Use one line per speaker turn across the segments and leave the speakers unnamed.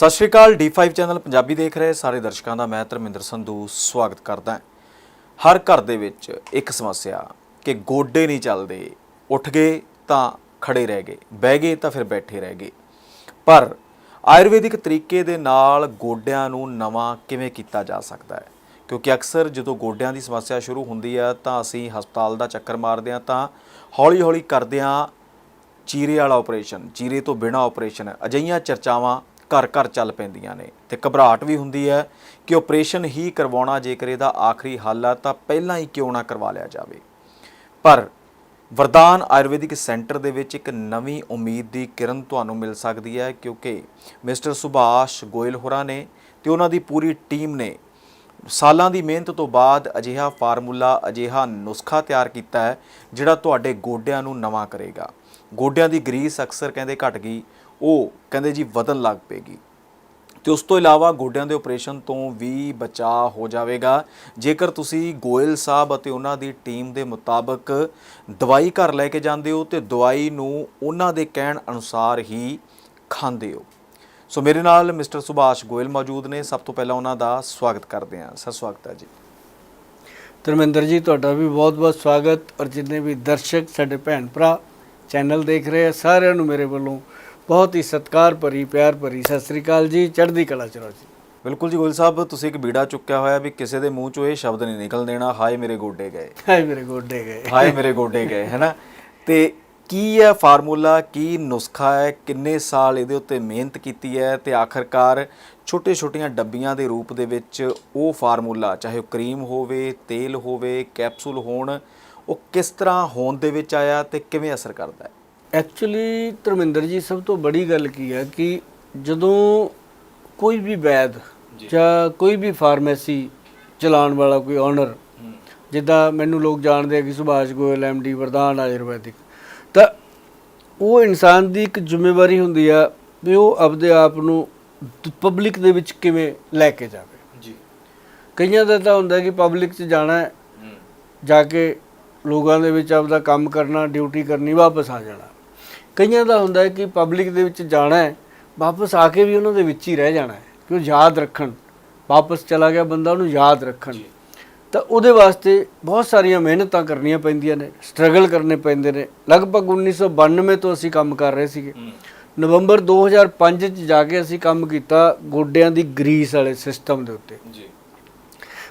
ਸਤਿ ਸ਼੍ਰੀ ਅਕਾਲ D5 channel Punjabi ਦੇਖ ਰਹੇ ਸਾਰੇ ਦਰਸ਼ਕਾਂ ਦਾ, ਮੈਂ ਧਰਮਿੰਦਰ ਸੰਧੂ, ਸਵਾਗਤ ਕਰਦਾ ਹਾਂ। ਹਰ ਘਰ ਦੇ ਵਿੱਚ ਇੱਕ ਸਮੱਸਿਆ ਕਿ ਗੋਡੇ ਨਹੀਂ ਚੱਲਦੇ, ਉੱਠ ਗਏ ਤਾਂ ਖੜੇ ਰਹਿ ਗਏ, ਬਹਿ ਗਏ ਤਾਂ ਫਿਰ ਬੈਠੇ ਰਹਿ ਗਏ। ਪਰ ਆਯੁਰਵੈਦਿਕ ਤਰੀਕੇ ਦੇ ਨਾਲ ਗੋਡਿਆਂ ਨੂੰ ਨਵਾਂ ਕਿਵੇਂ ਕੀਤਾ ਜਾ ਸਕਦਾ ਹੈ? ਕਿਉਂਕਿ ਅਕਸਰ ਜਦੋਂ ਗੋਡਿਆਂ ਦੀ ਸਮੱਸਿਆ ਸ਼ੁਰੂ ਹੁੰਦੀ ਹੈ ਤਾਂ ਅਸੀਂ ਹਸਪਤਾਲ ਦਾ ਚੱਕਰ ਮਾਰਦੇ ਹਾਂ ਤਾਂ ਹੌਲੀ-ਹੌਲੀ ਕਰਦੇ ਹਾਂ ਚੀਰੇ ਵਾਲਾ ਆਪਰੇਸ਼ਨ ਚੀਰੇ ਤੋਂ ਬਿਨਾ ਆਪਰੇਸ਼ਨ ਅਜਈਆਂ ਚਰਚਾਵਾਂ ਘਰ ਘਰ ਚੱਲ ਪੈਂਦੀਆਂ ਨੇ ਤੇ ਘਬਰਾਹਟ ਵੀ ਹੁੰਦੀ ਹੈ ਕਿ ਆਪਰੇਸ਼ਨ ਹੀ ਕਰਵਾਉਣਾ ਜੇਕਰ ਇਹਦਾ ਆਖਰੀ ਹੱਲ ਆ ਤਾਂ ਪਹਿਲਾਂ ਹੀ ਕਿਉਂ ਨਾ ਕਰਵਾ ਲਿਆ ਜਾਵੇ। ਪਰ ਵਰਦਾਨ ਆਯੁਰਵੈਦਿਕ ਸੈਂਟਰ ਦੇ ਵਿੱਚ ਇੱਕ ਨਵੀਂ ਉਮੀਦ ਦੀ ਕਿਰਨ ਤੁਹਾਨੂੰ ਮਿਲ ਸਕਦੀ ਹੈ ਕਿਉਂਕਿ ਮਿਸਟਰ ਸੁਭਾਸ਼ ਗੋਇਲ ਹੋਰਾਂ ਨੇ ਤੇ ਉਹਨਾਂ ਦੀ ਪੂਰੀ ਟੀਮ ਨੇ ਸਾਲਾਂ ਦੀ ਮਿਹਨਤ ਤੋਂ ਬਾਅਦ ਅਜਿਹਾ ਫਾਰਮੂਲਾ, ਅਜਿਹਾ ਨੁਸਖਾ ਤਿਆਰ ਕੀਤਾ ਹੈ ਜਿਹੜਾ ਤੁਹਾਡੇ ਗੋਡਿਆਂ ਨੂੰ ਨਵਾਂ ਕਰੇਗਾ। ਗੋਡਿਆਂ ਦੀ ਗਰੀਸ ਅਕਸਰ ਕਹਿੰਦੇ ਘਟ ਗਈ ਉਹ ਕਹਿੰਦੇ ਜੀ ਵਧਣ ਲੱਗ ਪਏਗੀ। ਤੇ ਉਸ ਤੋਂ ਇਲਾਵਾ ਗੋਡਿਆਂ ਦੇ ਆਪਰੇਸ਼ਨ ਤੋਂ ਵੀ ਬਚਾਅ ਹੋ ਜਾਵੇਗਾ। ਜੇਕਰ ਤੁਸੀਂ ਗੋਇਲ ਸਾਹਿਬ ਅਤੇ ਉਹਨਾਂ ਦੀ ਟੀਮ ਦੇ ਮੁਤਾਬਕ ਦਵਾਈ ਘਰ ਲੈ ਕੇ ਜਾਂਦੇ ਹੋ, ਤੇ ਦਵਾਈ ਨੂੰ ਉਹਨਾਂ ਦੇ ਕਹਿਣ ਅਨੁਸਾਰ ਹੀ ਖਾਂਦੇ ਹੋ। ਸੋ ਮੇਰੇ ਨਾਲ ਮਿਸਟਰ ਸੁਭਾਸ਼ ਗੋਇਲ ਮੌਜੂਦ ਨੇ। ਸਭ ਤੋਂ ਪਹਿਲਾਂ ਉਹਨਾਂ ਦਾ ਸਵਾਗਤ ਕਰਦੇ ਹਾਂ। ਸਰ ਸਵਾਗਤ ਹੈ ਜੀ।
ਧਰਮਿੰਦਰ ਜੀ, ਤੁਹਾਡਾ ਵੀ ਬਹੁਤ-ਬਹੁਤ ਸਵਾਗਤ। ਔਰ ਜਿੰਨੇ ਵੀ ਦਰਸ਼ਕ, ਸਾਡੇ ਭੈਣ ਭਰਾ ਚੈਨਲ ਦੇਖ ਰਹੇ ਆ, ਸਾਰਿਆਂ ਨੂੰ ਮੇਰੇ ਵੱਲੋਂ ਬਹੁਤ ਹੀ ਸਤਿਕਾਰ ਭਰੀ ਪਿਆਰ ਭਰੀ ਸਤਿ ਸ੍ਰੀ ਅਕਾਲ ਜੀ ਚੜ੍ਹਦੀ ਕਲਾ ਚ ਰਹੋ ਜੀ।
ਬਿਲਕੁਲ ਜੀ ਗੋਇਲ ਸਾਹਿਬ ਤੁਸੀਂ ਇੱਕ ਬੀੜਾ ਚੁੱਕਿਆ ਹੋਇਆ ਵੀ ਕਿਸੇ ਦੇ ਮੂੰਹ ਚੋਂ ਇਹ ਸ਼ਬਦ ਨਹੀਂ ਨਿਕਲ ਦੇਣਾ ਹਾਏ ਮੇਰੇ ਗੋਡੇ ਗਏ।
ਹਾਏ ਮੇਰੇ ਗੋਡੇ ਗਏ।
ਹਾਏ ਮੇਰੇ ਗੋਡੇ ਗਏ ਹੈਨਾ ਤੇ ਕੀ ਹੈ ਫਾਰਮੂਲਾ ਕੀ ਨੁਸਖਾ ਹੈ ਕਿੰਨੇ ਸਾਲ ਇਹਦੇ ਉੱਤੇ ਮਿਹਨਤ ਕੀਤੀ ਹੈ ਤੇ ਆਖਰਕਾਰ ਛੋਟੇ-ਛੋਟੀਆਂ ਡੱਬੀਆਂ ਦੇ ਰੂਪ ਦੇ ਵਿੱਚ ਉਹ ਫਾਰਮੂਲਾ ਚਾਹੇ ਉਹ ਕਰੀਮ ਹੋਵੇ ਤੇਲ ਹੋਵੇ ਕੈਪਸੂਲ ਹੋਣ ਉਹ ਕਿਸ ਤਰ੍ਹਾਂ ਹੋਣ ਦੇ ਵਿੱਚ ਆਇਆ ਤੇ ਕਿਵੇਂ ਅਸਰ ਕਰਦਾ ਹੈ?
ਐਕਚੁਅਲੀ ਧਰਮਿੰਦਰ ਜੀ ਸਭ ਤੋਂ ਬੜੀ ਗੱਲ ਕੀ ਹੈ ਕਿ ਜਦੋਂ ਕੋਈ ਵੀ ਵੈਦ ਜਾਂ। ਕੋਈ ਵੀ ਫਾਰਮੇਸੀ ਚਲਾਉਣ ਵਾਲਾ ਕੋਈ ਓਨਰ ਜਿੱਦਾਂ ਮੈਨੂੰ ਲੋਕ ਜਾਣਦੇ ਆ ਕਿ ਸੁਭਾਸ਼ ਗੋਇਲ ਐਮਡੀ ਵਰਦਾਨ ਆਯੁਰਵੈਦਿਕ ਤਾਂ ਉਹ ਇਨਸਾਨ ਦੀ ਇੱਕ ਜ਼ਿੰਮੇਵਾਰੀ ਹੁੰਦੀ ਆ ਵੀ ਉਹ ਆਪਦੇ ਆਪ ਨੂੰ ਪਬਲਿਕ ਦੇ ਵਿੱਚ ਕਿਵੇਂ ਲੈ ਕੇ ਜਾਵੇ।
ਜੀ।
ਕਈਆਂ ਦਾ ਤਾਂ ਹੁੰਦਾ ਕਿ ਪਬਲਿਕ 'ਚ ਜਾਣਾ ਜਾ ਕੇ ਲੋਕਾਂ ਦੇ ਵਿੱਚ ਆਪਦਾ ਕੰਮ ਕਰਨਾ ਡਿਊਟੀ ਕਰਨੀ ਵਾਪਸ ਆ ਜਾਣਾ। ਕਈਆਂ ਦਾ ਹੁੰਦਾ ਹੈ ਕਿ ਪਬਲਿਕ ਦੇ ਵਿੱਚ ਜਾਣਾ ਹੈ ਵਾਪਸ ਆ ਕੇ ਵੀ ਉਹਨਾਂ ਦੇ ਵਿੱਚ ਹੀ ਰਹਿ ਜਾਣਾ ਹੈ ਕਿ ਉਹ ਯਾਦ ਰੱਖਣ। ਵਾਪਸ ਚਲਾ ਗਿਆ ਬੰਦਾ ਉਹਨੂੰ ਯਾਦ ਰੱਖਣ। ਤਾਂ ਉਹਦੇ ਵਾਸਤੇ ਬਹੁਤ ਸਾਰੀਆਂ ਮਿਹਨਤਾਂ ਕਰਨੀਆਂ ਪੈਂਦੀਆਂ ਨੇ ਸਟਰਗਲ ਕਰਨੇ ਪੈਂਦੇ ਨੇ। ਲਗਭਗ 1992 ਤੋਂ ਅਸੀਂ ਕੰਮ ਕਰ ਰਹੇ ਸੀਗੇ। ਨਵੰਬਰ 2005 ਚ ਜਾ ਕੇ ਅਸੀਂ ਕੰਮ ਕੀਤਾ ਗੋਡਿਆਂ ਦੀ ਗਰੀਸ ਵਾਲੇ ਸਿਸਟਮ ਦੇ ਉੱਤੇ।
ਜੀ।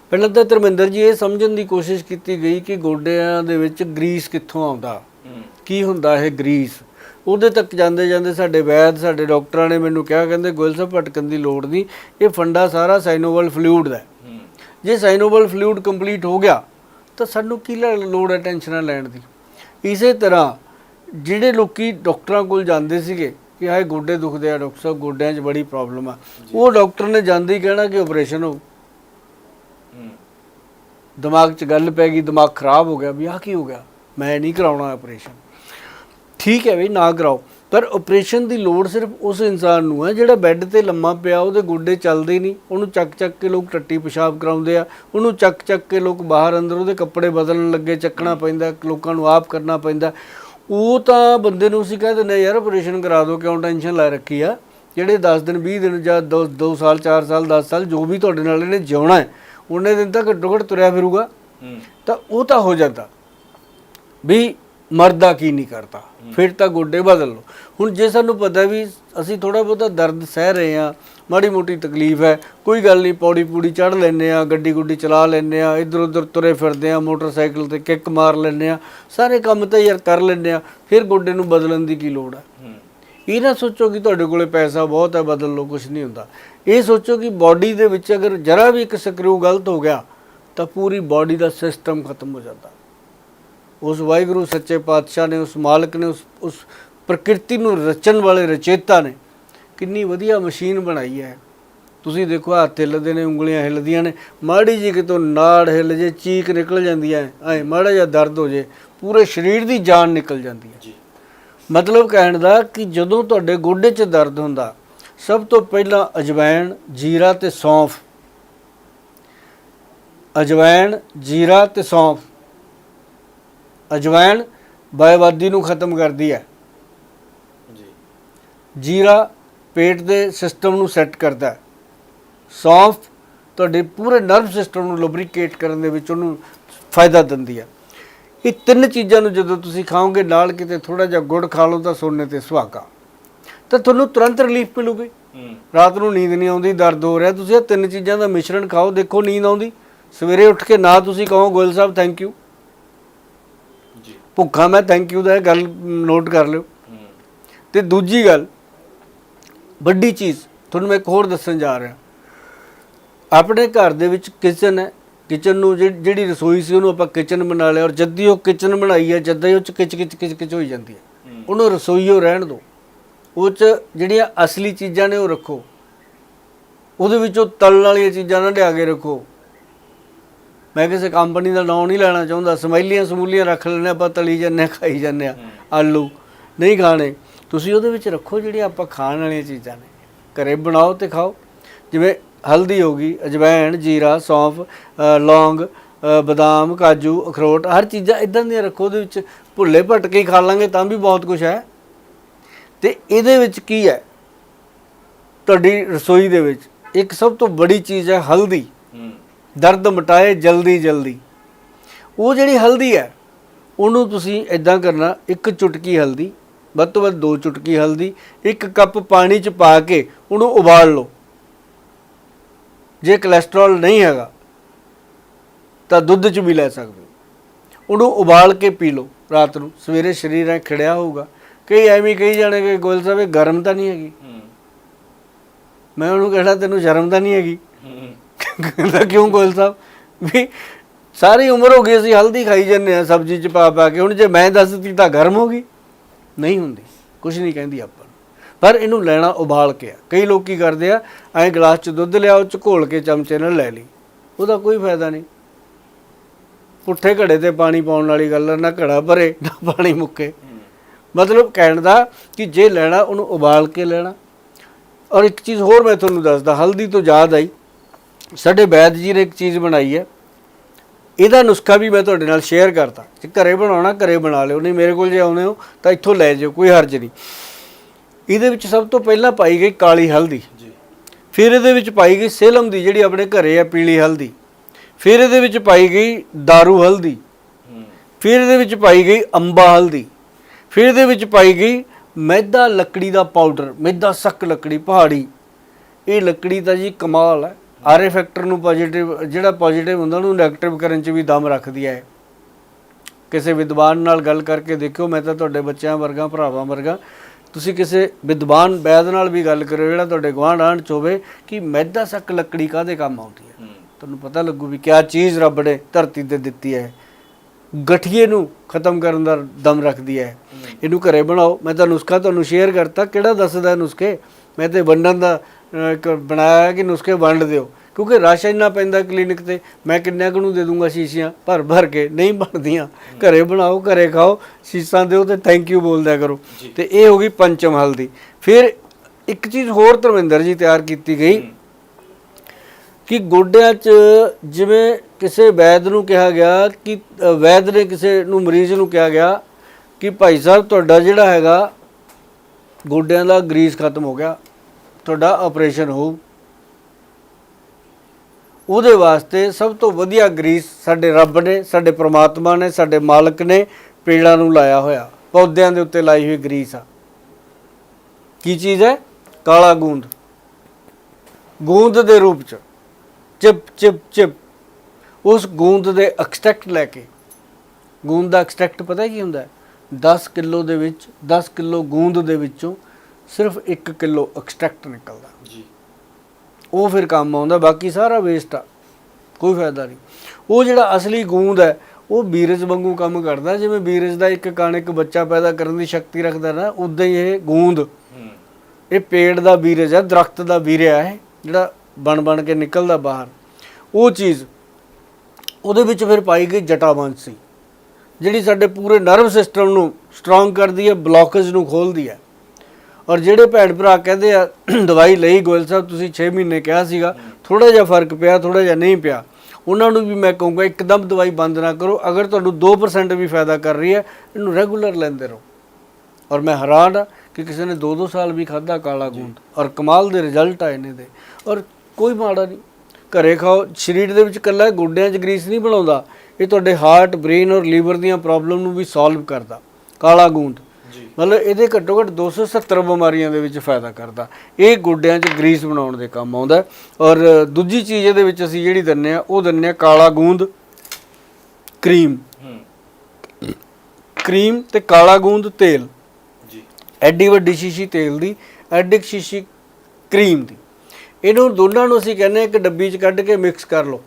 ਪਹਿਲਾਂ ਤਾਂ ਧਰਮਿੰਦਰ ਜੀ ਇਹ ਸਮਝਣ ਦੀ ਕੋਸ਼ਿਸ਼ ਕੀਤੀ ਗਈ ਕਿ ਗੋਡਿਆਂ ਦੇ ਵਿੱਚ ਗਰੀਸ ਕਿੱਥੋਂ ਆਉਂਦਾ? ਕੀ ਹੁੰਦਾ ਇਹ ਗਰੀਸ? ਉਹਦੇ ਤੱਕ ਜਾਂਦੇ ਜਾਂਦੇ ਸਾਡੇ ਵੈਦ ਸਾਡੇ ਡਾਕਟਰਾਂ ਨੇ ਮੈਨੂੰ ਕਿਹਾ ਕਹਿੰਦੇ ਗੋਇਲ ਸਾਹਿਬ ਭਟਕਣ ਦੀ ਲੋੜ ਨਹੀਂ ਇਹ ਫੰਡਾ ਸਾਰਾ ਸਾਈਨੋਵਲ ਫਲੂਇਡ ਦਾ। ਜੇ ਸਾਈਨੋਵਲ ਫਲੂਇਡ ਕੰਪਲੀਟ ਹੋ ਗਿਆ ਤਾਂ ਸਾਨੂੰ ਕੀ ਲੋੜ ਹੈ ਟੈਨਸ਼ਨਾਂ ਲੈਣ ਦੀ? ਇਸੇ ਤਰ੍ਹਾਂ ਜਿਹੜੇ ਲੋਕੀ ਡਾਕਟਰਾਂ ਕੋਲ ਜਾਂਦੇ ਸੀਗੇ ਕਿ ਹਾਏ ਗੋਡੇ ਦੁਖਦੇ ਆ ਡਾਕਟਰ ਸਾਹਿਬ ਗੋਡਿਆਂ 'ਚ ਬੜੀ ਪ੍ਰੋਬਲਮ ਆ। ਉਹ ਡਾਕਟਰ ਨੇ ਜਾਂਦੇ ਹੀ ਕਹਿਣਾ ਕਿ ਆਪਰੇਸ਼ਨ ਹੋ। ਦਿਮਾਗ 'ਚ ਗੱਲ ਪੈ ਗਈ ਦਿਮਾਗ ਖਰਾਬ ਹੋ ਗਿਆ ਵੀ ਆਹ ਕੀ ਹੋ ਗਿਆ? ਮੈਂ ਨਹੀਂ ਕਰਾਉਣਾ ਆਪਰੇਸ਼ਨ ਠੀਕ ਹੈ ਵੀ ਨਾ ਕਰਾਓ। ਪਰ ਆਪਰੇਸ਼ਨ ਦੀ ਲੋੜ ਸਿਰਫ ਉਸ ਇਨਸਾਨ ਨੂੰ ਹੈ ਜਿਹੜਾ ਬੈੱਡ ਤੇ ਲੰਮਾ ਪਿਆ ਉਹਦੇ ਗੋਡੇ ਚੱਲਦੇ ਨਹੀਂ। ਉਹਨੂੰ ਚੱਕ ਚੱਕ ਕੇ ਲੋਕ ਟੱਟੀ ਪਿਸ਼ਾਬ ਕਰਾਉਂਦੇ ਆ। ਉਹਨੂੰ ਚੱਕ ਚੱਕ ਕੇ ਲੋਕ ਬਾਹਰ ਅੰਦਰ ਉਹਦੇ ਕੱਪੜੇ ਬਦਲਣ ਲੱਗੇ ਚੱਕਣਾ ਪੈਂਦਾ ਲੋਕਾਂ ਨੂੰ ਆਪ ਕਰਨਾ ਪੈਂਦਾ। ਉਹ ਤਾਂ ਬੰਦੇ ਨੂੰ ਅਸੀਂ ਕਹਿ ਦਿੰਦੇ ਹਾਂ, ਯਾਰ ਆਪਰੇਸ਼ਨ ਕਰਾ ਦਿਓ ਕਿਉਂ ਟੈਨਸ਼ਨ ਲੈ ਰੱਖੀ ਆ? ਜਿਹੜੇ 10 ਦਿਨ 20 ਦਿਨ ਜਾਂ 2 2 ਸਾਲ 4 ਸਾਲ 10 ਸਾਲ ਜੋ ਵੀ ਤੁਹਾਡੇ ਨਾਲ ਇਹਨੇ ਜਿਉਣਾ ਹੈ ਉਹਨੇ ਦਿਨ ਤੱਕ ਘੱਟੋ ਘੱਟ ਤੁਰਿਆ ਫਿਰੂਗਾ। ਤਾਂ ਉਹ ਤਾਂ ਹੋ ਜਾਂਦਾ। ਵੀ ਮਰਦਾ ਕੀ ਨਹੀਂ ਕਰਦਾ? ਫਿਰ ਤਾਂ ਗੋਡੇ ਬਦਲ ਲਓ। ਹੁਣ ਜੇ ਸਾਨੂੰ ਪਤਾ ਵੀ ਅਸੀਂ ਥੋੜਾ ਬਹੁਤਾ ਦਰਦ ਸਹਿ ਰਹੇ ਆ ਮਾੜੀ ਮੋਟੀ ਤਕਲੀਫ ਹੈ ਕੋਈ ਗੱਲ ਨਹੀਂ ਪੌੜੀ ਪੂੜੀ ਚੜ ਲੈਨੇ ਆ ਗੱਡੀ ਗੁੱਡੀ ਚਲਾ ਲੈਨੇ ਆ ਇੱਧਰ ਉੱਧਰ ਤੁਰੇ ਫਿਰਦੇ ਆ ਮੋਟਰਸਾਈਕਲ ਤੇ ਕਿੱਕ ਮਾਰ ਲੈਨੇ ਆ ਸਾਰੇ ਕੰਮ ਤਾਂ ਯਾਰ ਕਰ ਲੈਨੇ ਆ ਫਿਰ ਗੋਡੇ ਨੂੰ ਬਦਲਣ ਦੀ ਕੀ ਲੋੜ ਹੈ? ਇਹ ਨਾ ਸੋਚੋ ਕਿ ਤੁਹਾਡੇ ਕੋਲੇ ਪੈਸਾ ਬਹੁਤ ਹੈ ਬਦਲ ਲਓ ਕੁਝ ਨਹੀਂ ਹੁੰਦਾ। ਇਹ ਸੋਚੋ ਕਿ ਬਾਡੀ ਦੇ ਵਿੱਚ ਅਗਰ ਜਰਾ ਵੀ ਇੱਕ ਸਕਰੂ ਗਲਤ ਹੋ ਗਿਆ ਤਾਂ ਪੂਰੀ ਬਾਡੀ ਦਾ ਸਿਸਟਮ ਖਤਮ ਹੋ ਜਾਂਦਾ। ਉਸ ਵਾਹਿਗੁਰੂ ਸੱਚੇ ਪਾਤਸ਼ਾਹ ਨੇ ਉਸ ਮਾਲਕ ਨੇ ਉਸ ਉਸ ਪ੍ਰਕਿਰਤੀ ਨੂੰ ਰਚਣ ਵਾਲੇ ਰਚੇਤਾ ਨੇ। ਕਿੰਨੀ ਵਧੀਆ ਮਸ਼ੀਨ ਬਣਾਈ ਹੈ। ਤੁਸੀਂ ਦੇਖੋ ਹੱਥ ਹਿੱਲਦੇ ਨੇ ਉਂਗਲੀਆਂ ਹਿੱਲਦੀਆਂ ਨੇ। ਮਾੜੀ ਜੀ ਕਿਤੋਂ ਨਾੜ ਹਿੱਲ ਜੇ ਚੀਕ ਨਿਕਲ ਜਾਂਦੀ ਹੈ। ਐ ਮਾੜਾ ਜਿਹਾ ਦਰਦ ਹੋ ਜੇ ਪੂਰੇ ਸਰੀਰ ਦੀ ਜਾਨ ਨਿਕਲ ਜਾਂਦੀ ਹੈ। ਮਤਲਬ ਕਹਿਣ ਦਾ ਕਿ ਜਦੋਂ ਤੁਹਾਡੇ ਗੋਡੇ 'ਚ ਦਰਦ ਹੁੰਦਾ ਸਭ ਤੋਂ ਪਹਿਲਾਂ ਅਜਵਾਇਣ ਜੀਰਾ ਤੇ ਸੌਂਫ। ਅਜਵਾਇਣ ਜੀਰਾ ਤੇ ਸੌਂਫ। ਅਜਵਾਇਣ ਬਾਇਵਾਦੀ ਨੂੰ ਖਤਮ ਕਰਦੀ ਹੈ।
ਜੀ।
ਜੀਰਾ ਪੇਟ ਦੇ ਸਿਸਟਮ ਨੂੰ ਸੈੱਟ ਕਰਦਾ ਹੈ। ਸੌਂਫ ਤੁਹਾਡੇ ਪੂਰੇ ਨਰਵ ਸਿਸਟਮ ਨੂੰ ਲੁਬਰੀਕੇਟ ਕਰਨ ਦੇ ਵਿੱਚ ਉਹਨੂੰ ਫਾਇਦਾ ਦਿੰਦੀ ਹੈ। ਇਹ ਤਿੰਨ ਚੀਜ਼ਾਂ ਨੂੰ ਜਦੋਂ ਤੁਸੀਂ ਖਾਓਗੇ ਨਾਲ ਕਿਤੇ ਥੋੜਾ ਜਿਹਾ ਗੁੜ ਖਾ ਲਓ ਤਾਂ ਸੋਨੇ ਤੇ ਸੁਹਾਗਾ। ਤਾਂ ਤੁਹਾਨੂੰ ਤੁਰੰਤ ਰਿਲੀਫ ਮਿਲੂਗੀ। ਰਾਤ ਨੂੰ ਨੀਂਦ ਨਹੀਂ ਆਉਂਦੀ ਦਰਦ ਹੋ ਰਿਹਾ। ਤੁਸੀਂ ਇਹ ਤਿੰਨ ਚੀਜ਼ਾਂ ਦਾ ਮਿਸ਼ਰਣ ਖਾਓ ਦੇਖੋ ਨੀਂਦ ਆਉਂਦੀ। ਸਵੇਰੇ ਉੱਠ ਕੇ ਨਾ ਤੁਸੀਂ ਕਹੋ ਗੋਇਲ ਸਾਹਿਬ ਥੈਂਕ ਯੂ ਭੁੱਖਾ ਮੈਂ ਥੈਂਕ ਯੂ ਦਾ ਇਹ ਗੱਲ ਨੋਟ ਕਰ ਲਿਓ। ਤੇ ਦੂਜੀ ਗੱਲ, ਵੱਡੀ ਚੀਜ਼, ਤੁਹਾਨੂੰ ਮੈਂ ਇੱਕ ਹੋਰ ਦੱਸਣ ਜਾ ਰਿਹਾ। ਆਪਣੇ ਘਰ ਦੇ ਵਿੱਚ ਕਿਚਨ ਹੈ। ਕਿਚਨ ਨੂੰ ਜਿਹੜੀ ਜਿਹੜੀ ਰਸੋਈ ਸੀ, ਉਹਨੂੰ ਆਪਾਂ ਕਿਚਨ ਬਣਾ ਲਿਆ ਔਰ ਜਦ ਹੀ ਉਹ ਕਿਚਨ ਬਣਾਈ ਹੈ, ਜਦ ਹੀ ਉਹ ਚ ਕਿਚ ਕਿਚ ਕਿਚ ਕਿਚ ਹੋਈ ਜਾਂਦੀ ਹੈ। ਉਹਨੂੰ ਰਸੋਈਓ ਰਹਿਣ ਦਿਓ। ਉਹ ਚ ਜਿਹੜੀਆਂ ਅਸਲੀ ਚੀਜ਼ਾਂ ਨੇ ਉਹ ਰੱਖੋ। ਉਹਦੇ ਵਿੱਚੋਂ ਤਲਣ ਵਾਲੀਆਂ ਚੀਜ਼ਾਂ ਨਾ ਲਿਆ ਕੇ ਰੱਖੋ। ਮੈਂ ਕਿਸੇ ਕੰਪਨੀ ਦਾ ਨਾਮ ਨਹੀਂ ਲੈਣਾ ਚਾਹੁੰਦਾ। ਸਮੈਲੀਆਂ ਸਮੂਲੀਆਂ ਰੱਖ ਲੈਣੇ ਆਪਾਂ ਤਲੀ ਜਾਂਦੇ ਹਾਂ, ਖਾਈ ਜਾਂਦੇ ਆ ਆਲੂ। ਨਹੀਂ ਖਾਣੇ। ਤੁਸੀਂ ਉਹਦੇ ਵਿੱਚ ਰੱਖੋ ਜਿਹੜੀਆਂ ਆਪਾਂ ਖਾਣ ਵਾਲੀਆਂ ਚੀਜ਼ਾਂ ਨੇ। ਘਰੇ ਬਣਾਓ ਤੇ ਖਾਓ। ਜਿਵੇਂ ਹਲਦੀ ਹੋ ਗਈ ਅਜਵਾਇਣ ਜੀਰਾ, ਸੌਂਫ ਲੌਂਗ ਬਦਾਮ, ਕਾਜੂ, ਅਖਰੋਟ, ਹਰ ਚੀਜ਼ਾਂ ਇਦਾਂ ਦੀਆਂ ਰੱਖੋ, ਉਹਦੇ ਵਿੱਚ ਭੁੱਲੇ ਭਟਕੇ ਹੀ ਖਾ ਲਾਂਗੇ ਤਾਂ ਵੀ ਬਹੁਤ ਕੁਝ ਹੈ। ਤੇ ਇਹਦੇ ਵਿੱਚ ਕੀ ਹੈ? ਤੁਹਾਡੀ ਰਸੋਈ ਦੇ ਵਿੱਚ ਇੱਕ ਸਭ ਤੋਂ ਬੜੀ ਚੀਜ਼ ਹੈ ਹਲਦੀ। ਦਰਦ ਮਟਾਏ ਜਲਦੀ ਜਲਦੀ। ਉਹ ਜਿਹੜੀ ਹਲਦੀ ਹੈ ਉਹਨੂੰ ਤੁਸੀਂ ਇਦਾਂ ਕਰਨਾ ਇੱਕ ਚੁਟਕੀ ਹਲਦੀ ਵੱਧ ਤੋਂ ਵੱਧ ਦੋ ਚੁਟਕੀ ਹਲਦੀ ਇੱਕ ਕੱਪ ਪਾਣੀ ਚ ਪਾ ਕੇ ਉਹਨੂੰ ਉਬਾਲ ਲਓ। ਜੇ ਕੋਲੇਸਟ੍ਰੋਲ ਨਹੀਂ ਹੈਗਾ ਤਾਂ ਦੁੱਧ ਚ ਵੀ ਲੈ ਸਕਦੇ ਉਹਨੂੰ ਉਬਾਲ ਕੇ ਪੀ ਲਓ ਰਾਤ ਨੂੰ। ਸਵੇਰੇ ਸਰੀਰ ਐ ਖੜਿਆ ਹੋਊਗਾ। ਕਈ ਐਵੇਂ ਕਹੀ ਜਾਣੇ ਕਿ ਗੋਲ ਸਾਹਿਬ ਇਹ ਗਰਮ ਤਾਂ ਨਹੀਂ ਹੈਗੀ। ਮੈਂ ਉਹਨੂੰ ਕਹਿਣਾ ਤੈਨੂੰ ਸ਼ਰਮ ਤਾਂ ਨਹੀਂ ਹੈਗੀ? ਕਹਿੰਦਾ ਕਿਉਂ ਗੋਇਲ ਸਾਹਿਬ? ਵੀ ਸਾਰੀ ਉਮਰ ਹੋ ਗਈ ਅਸੀਂ ਹਲਦੀ ਖਾਈ ਜੰਨੇ ਆ ਸਬਜ਼ੀ ਚ ਪਾ ਪਾ ਕੇ। ਹੁਣ ਜੇ ਮੈਂ ਦੱਸਦੀ ਤਾਂ ਗਰਮ ਹੋ ਗਈ। ਨਹੀਂ ਹੁੰਦੀ। ਕੁਝ ਨਹੀਂ ਕਹਿੰਦੀ ਆਪਾਂ ਨੂੰ। ਪਰ ਇਹਨੂੰ ਲੈਣਾ ਉਬਾਲ ਕੇ ਆ। ਕਈ ਲੋਕ ਕੀ ਕਰਦੇ ਆ ਐਂ ਗਲਾਸ ਚ ਦੁੱਧ ਲਿਆ ਉਹ ਚ ਘੋਲ ਕੇ ਚਮਚੇ ਨਾਲ ਲੈ ਲਈ। ਉਹਦਾ ਕੋਈ ਫਾਇਦਾ ਨਹੀਂ। ਪੁੱਠੇ ਘੜੇ ਤੇ ਪਾਣੀ ਪਾਉਣ ਵਾਲੀ ਗੱਲ ਆ, ਨਾ ਘੜਾ ਭਰੇ ਨਾ ਪਾਣੀ ਮੁੱਕੇ। ਮਤਲਬ ਕਹਿਣ ਦਾ ਕਿ ਜੇ ਲੈਣਾ ਉਹਨੂੰ ਉਬਾਲ ਕੇ ਲੈਣਾ। ਔਰ ਇੱਕ ਚੀਜ਼ ਹੋਰ ਮੈਂ ਤੁਹਾਨੂੰ ਦੱਸਦਾ ਹਲਦੀ ਤੋਂ ਯਾਦ ਆਈ। ਸਾਡੇ ਵੈਦ ਜੀ ਨੇ ਇੱਕ ਚੀਜ਼ ਬਣਾਈ ਹੈ। ਇਹਦਾ ਨੁਸਖਾ ਵੀ ਮੈਂ ਤੁਹਾਡੇ ਨਾਲ ਸ਼ੇਅਰ ਕਰਤਾ। ਜੇ ਘਰੇ ਬਣਾਉਣਾ ਘਰੇ ਬਣਾ ਲਿਓ। ਨਹੀਂ ਮੇਰੇ ਕੋਲ ਜੇ ਆਉਨੇ ਹੋ ਤਾਂ ਇੱਥੋਂ ਲੈ ਜਿਓ ਕੋਈ ਹਰਜ ਨਹੀਂ। ਇਹਦੇ ਵਿੱਚ ਸਭ ਤੋਂ ਪਹਿਲਾਂ ਪਾਈ ਗਈ ਕਾਲੀ ਹਲਦੀ।
ਜੀ।
ਫਿਰ ਇਹਦੇ ਵਿੱਚ ਪਾਈ ਗਈ ਸੇਲਮ ਦੀ ਜਿਹੜੀ ਆਪਣੇ ਘਰੇ ਆ ਪੀਲੀ ਹਲਦੀ। ਫਿਰ ਇਹਦੇ ਵਿੱਚ ਪਾਈ ਗਈ दारू ਹਲਦੀ। ਫਿਰ ਇਹਦੇ ਵਿੱਚ ਪਾਈ ਗਈ ਅੰਬਾ ਹਲਦੀ। ਫਿਰ ਇਹਦੇ ਵਿੱਚ ਪਾਈ ਗਈ ਮੈਦਾ ਲੱਕੜੀ ਦਾ ਪਾਊਡਰ ਮੈਦਾ ਸੱਕ ਲੱਕੜੀ ਪਹਾੜੀ। ਇਹ ਲੱਕੜੀ ਤਾਂ ਜੀ ਕਮਾਲ ਹੈ। ਆਰ ਫੈਕਟਰ ਨੂੰ ਪੋਜੀਟਿਵ ਜਿਹੜਾ ਪੋਜੀਟਿਵ ਹੁੰਦਾ ਉਹਨੂੰ ਨੈਗੇਟਿਵ ਕਰਨ 'ਚ ਵੀ ਦਮ ਰੱਖਦੀ ਹੈ। ਕਿਸੇ ਵਿਦਵਾਨ ਨਾਲ ਗੱਲ ਕਰਕੇ ਦੇਖਿਓ ਮੈਂ ਤਾਂ ਤੁਹਾਡੇ ਬੱਚਿਆਂ ਵਰਗਾ ਭਰਾਵਾਂ ਵਰਗਾ। ਤੁਸੀਂ ਕਿਸੇ ਵਿਦਵਾਨ ਵੈਦ ਨਾਲ ਵੀ ਗੱਲ ਕਰਿਓ ਜਿਹੜਾ ਤੁਹਾਡੇ ਗੁਆਂਢ ਆਂਢ 'ਚ ਹੋਵੇ ਕਿ ਮੈਦਾ ਸੱਕ ਲੱਕੜੀ ਕਾਹਦੇ ਕੰਮ ਆਉਂਦੀ ਹੈ? ਤੁਹਾਨੂੰ ਪਤਾ ਲੱਗੂ ਵੀ ਕਿਆ ਚੀਜ਼ ਰੱਬ ਨੇ ਧਰਤੀ ਤੇ ਦਿੱਤੀ ਹੈ। ਗਠੀਏ ਨੂੰ ਖਤਮ ਕਰਨ ਦਾ ਦਮ ਰੱਖਦੀ ਹੈ। ਇਹਨੂੰ ਘਰੇ ਬਣਾਓ। ਮੈਂ ਤਾਂ ਨੁਸਖਾ ਤੁਹਾਨੂੰ ਸ਼ੇਅਰ ਕਰਤਾ। ਕਿਹੜਾ ਦੱਸਦਾ ਨੁਸਖੇ? ਮੈਂ ਤੇ ਵੰਡਣ ਦਾ ਬਣਾਇਆ ਕਿ ਨੁਸਖੇ ਵੰਡ ਦਿਓ। ਕਿਉਂਕਿ ਰਸ਼ ਇੰਨਾ ਪੈਂਦਾ ਕਲੀਨਿਕ ਤੇ ਮੈਂ ਕਿੰਨਿਆਂ ਨੂੰ ਦੇ ਦੂੰਗਾ ਸ਼ੀਸ਼ੀਆਂ ਭਰ ਭਰ ਕੇ ਨਹੀਂ ਬਣਦੀਆਂ। ਘਰੇ ਬਣਾਓ ਘਰੇ ਖਾਓ ਸ਼ੀਸ਼ਾਂ ਦਿਓ ਤੇ ਥੈਂਕ ਯੂ ਬੋਲਦਿਆ ਕਰੋ। ਤੇ ਇਹ ਹੋ ਗਈ ਪੰਚਮ ਹਲਦੀ। ਫਿਰ ਇੱਕ ਚੀਜ਼ ਹੋਰ ਧਰਮਿੰਦਰ ਜੀ ਤਿਆਰ ਕੀਤੀ ਗਈ ਕਿ ਗੋਡਿਆਂ 'ਚ ਜਿਵੇਂ ਕਿਸੇ ਵੈਦ ਨੂੰ ਕਿਹਾ ਗਿਆ ਕਿ ਵੈਦ ਨੇ ਕਿਸੇ ਨੂੰ ਮਰੀਜ਼ ਨੂੰ ਕਿਹਾ ਗਿਆ ਕਿ ਭਾਈ ਸਾਹਿਬ ਤੁਹਾਡਾ ਜਿਹੜਾ ਹੈਗਾ ਗੋਡਿਆਂ ਦਾ ਗਰੀਸ ਖਤਮ ਹੋ ਗਿਆ। ਤੁਹਾਡਾ ਆਪਰੇਸ਼ਨ ਹੋਊ। ਉਹਦੇ ਵਾਸਤੇ ਸਭ ਤੋਂ ਵਧੀਆ ਗਰੀਸ ਸਾਡੇ ਰੱਬ ਨੇ, ਸਾਡੇ ਪ੍ਰਮਾਤਮਾ ਨੇ, ਸਾਡੇ ਮਾਲਕ ਨੇ ਪੇੜਾਂ ਨੂੰ ਲਾਇਆ ਹੋਇਆ। ਪੌਦਿਆਂ ਦੇ ਉੱਤੇ ਲਾਈ ਹੋਈ ਗਰੀਸ ਆ। ਕੀ ਚੀਜ਼ ਹੈ? ਕਾਲਾ ਗੂੰਦ। ਗੂੰਦ ਦੇ ਰੂਪ ਚ। Chip chip chip. ਉਸ ਗੂੰਦ ਦੇ ਐਕਸਟ੍ਰੈਕਟ ਲੈ ਕੇ। ਗੂੰਦ ਦਾ ਐਕਸਟ੍ਰੈਕਟ ਪਤਾ ਕੀ ਹੁੰਦਾ ਹੈ? 10 ਕਿਲੋ ਦੇ ਵਿੱਚ 10 ਕਿਲੋ ਗੂੰਦ ਦੇ ਵਿੱਚੋਂ ਸਿਰਫ 1 ਕਿਲੋ ਐਕਸਟ੍ਰੈਕਟ ਨਿਕਲਦਾ।
ਜੀ।
ਉਹ ਫਿਰ ਕੰਮ ਆਉਂਦਾ ਬਾਕੀ ਸਾਰਾ ਵੇਸਟ ਆ ਕੋਈ ਫਾਇਦਾ ਨਹੀਂ। ਉਹ ਜਿਹੜਾ ਅਸਲੀ ਗੂੰਦ ਹੈ ਉਹ ਬੀਰਜ ਵਾਂਗੂ ਕੰਮ ਕਰਦਾ ਜਿਵੇਂ ਬੀਰਜ ਦਾ ਇੱਕ ਕਣ ਇੱਕ ਬੱਚਾ ਪੈਦਾ ਕਰਨ ਦੀ ਸ਼ਕਤੀ ਰੱਖਦਾ ਨਾ ਉਦਾਂ ਹੀ ਇਹ ਗੂੰਦ। ਇਹ ਪੇੜ ਦਾ ਬੀਰਜ ਹੈ ਦਰਖਤ ਦਾ ਬੀਰਿਆ ਹੈ ਜਿਹੜਾ ਬਣ ਬਣ ਕੇ ਨਿਕਲਦਾ ਬਾਹਰ। ਉਹ ਚੀਜ਼ ਉਹਦੇ ਵਿੱਚ ਫਿਰ ਪਾਈ ਗਈ ਜਟਾਮਾਂਸੀ ਜਿਹੜੀ ਸਾਡੇ ਪੂਰੇ ਨਰਵ ਸਿਸਟਮ ਨੂੰ ਸਟਰੋਂਗ ਕਰਦੀ ਹੈ ਬਲੌਕੇਜ ਨੂੰ ਖੋਲਦੀ ਹੈ। ਔਰ ਜਿਹੜੇ ਭੈਣ ਭਰਾ ਕਹਿੰਦੇ ਆ ਦਵਾਈ ਲਈ ਗੋਇਲ ਸਾਹਿਬ ਤੁਸੀਂ 6 ਮਹੀਨੇ ਕਿਹਾ ਸੀਗਾ ਥੋੜਾ ਜਿਹਾ ਫ਼ਰਕ ਪਿਆ ਥੋੜਾ ਜਿਹਾ ਨਹੀਂ ਪਿਆ। ਉਹਨਾਂ ਨੂੰ ਵੀ ਮੈਂ ਕਹੂੰਗਾ ਇੱਕਦਮ ਦਵਾਈ ਬੰਦ ਨਾ ਕਰੋ ਅਗਰ ਤੁਹਾਨੂੰ 2% ਵੀ ਫਾਇਦਾ ਕਰ ਰਹੀ ਹੈ ਇਹਨੂੰ ਰੈਗੂਲਰ ਲੈਂਦੇ ਰਹੋ। ਔਰ ਮੈਂ ਹੈਰਾਨ ਆ ਕਿ ਕਿਸੇ ਨੇ 2-2 ਸਾਲ ਵੀ ਖਾਦਾ ਕਾਲਾ ਗੂੰਦ ਔਰ ਕਮਾਲ ਦੇ ਰਿਜ਼ਲਟ ਆਏ ਨੇ ਦੇ ਔਰ ਕੋਈ ਮਾੜਾ ਨਹੀਂ। ਘਰੇ ਖਾਓ ਸਰੀਰ ਦੇ ਵਿੱਚ ਕੱਲਾ ਗੋਡਿਆਂ 'ਚ ਗਰੀਸ ਨਹੀਂ ਬਣਾਉਂਦਾ। ਇਹ ਤੁਹਾਡੇ ਹਾਰਟ ਬ੍ਰੇਨ ਔਰ ਲੀਵਰ ਦੀਆਂ ਪ੍ਰੋਬਲਮ ਨੂੰ ਵੀ ਸੋਲਵ ਕਰਦਾ। ਕਾਲਾ ਗੂੰਦ। ਮਤਲਬ ਇਹਦੇ ਘੱਟੋ ਘੱਟ 270 ਬਿਮਾਰੀਆਂ ਦੇ ਵਿੱਚ ਫਾਇਦਾ ਕਰਦਾ। ਇਹ ਗੋਡਿਆਂ 'ਚ ਗਰੀਸ ਬਣਾਉਣ ਦੇ ਕੰਮ ਆਉਂਦਾ। ਔਰ ਦੂਜੀ ਚੀਜ਼ ਇਹਦੇ ਵਿੱਚ ਅਸੀਂ ਜਿਹੜੀ ਦਿੰਨੇ ਆ ਉਹ ਦਿੰਨੇ ਆ ਕਾਲਾ ਗੂੰਦ ਕਰੀਮ। ਕਰੀਮ ਤੇ ਕਾਲਾ ਗੂੰਦ ਤੇਲ।
ਜੀ।
ਐਡੀ ਵੱਡੀ ਸ਼ੀਸ਼ੀ ਤੇਲ ਦੀ ਐਡੀ ਸ਼ੀਸ਼ੀ ਕਰੀਮ ਦੀ। ਇਹਨੂੰ ਦੋਨਾਂ ਨੂੰ ਅਸੀਂ ਕਹਿੰਦੇ ਇੱਕ ਡੱਬੀ 'ਚ ਕੱਢ ਕੇ ਮਿਕਸ ਕਰ ਲਓ।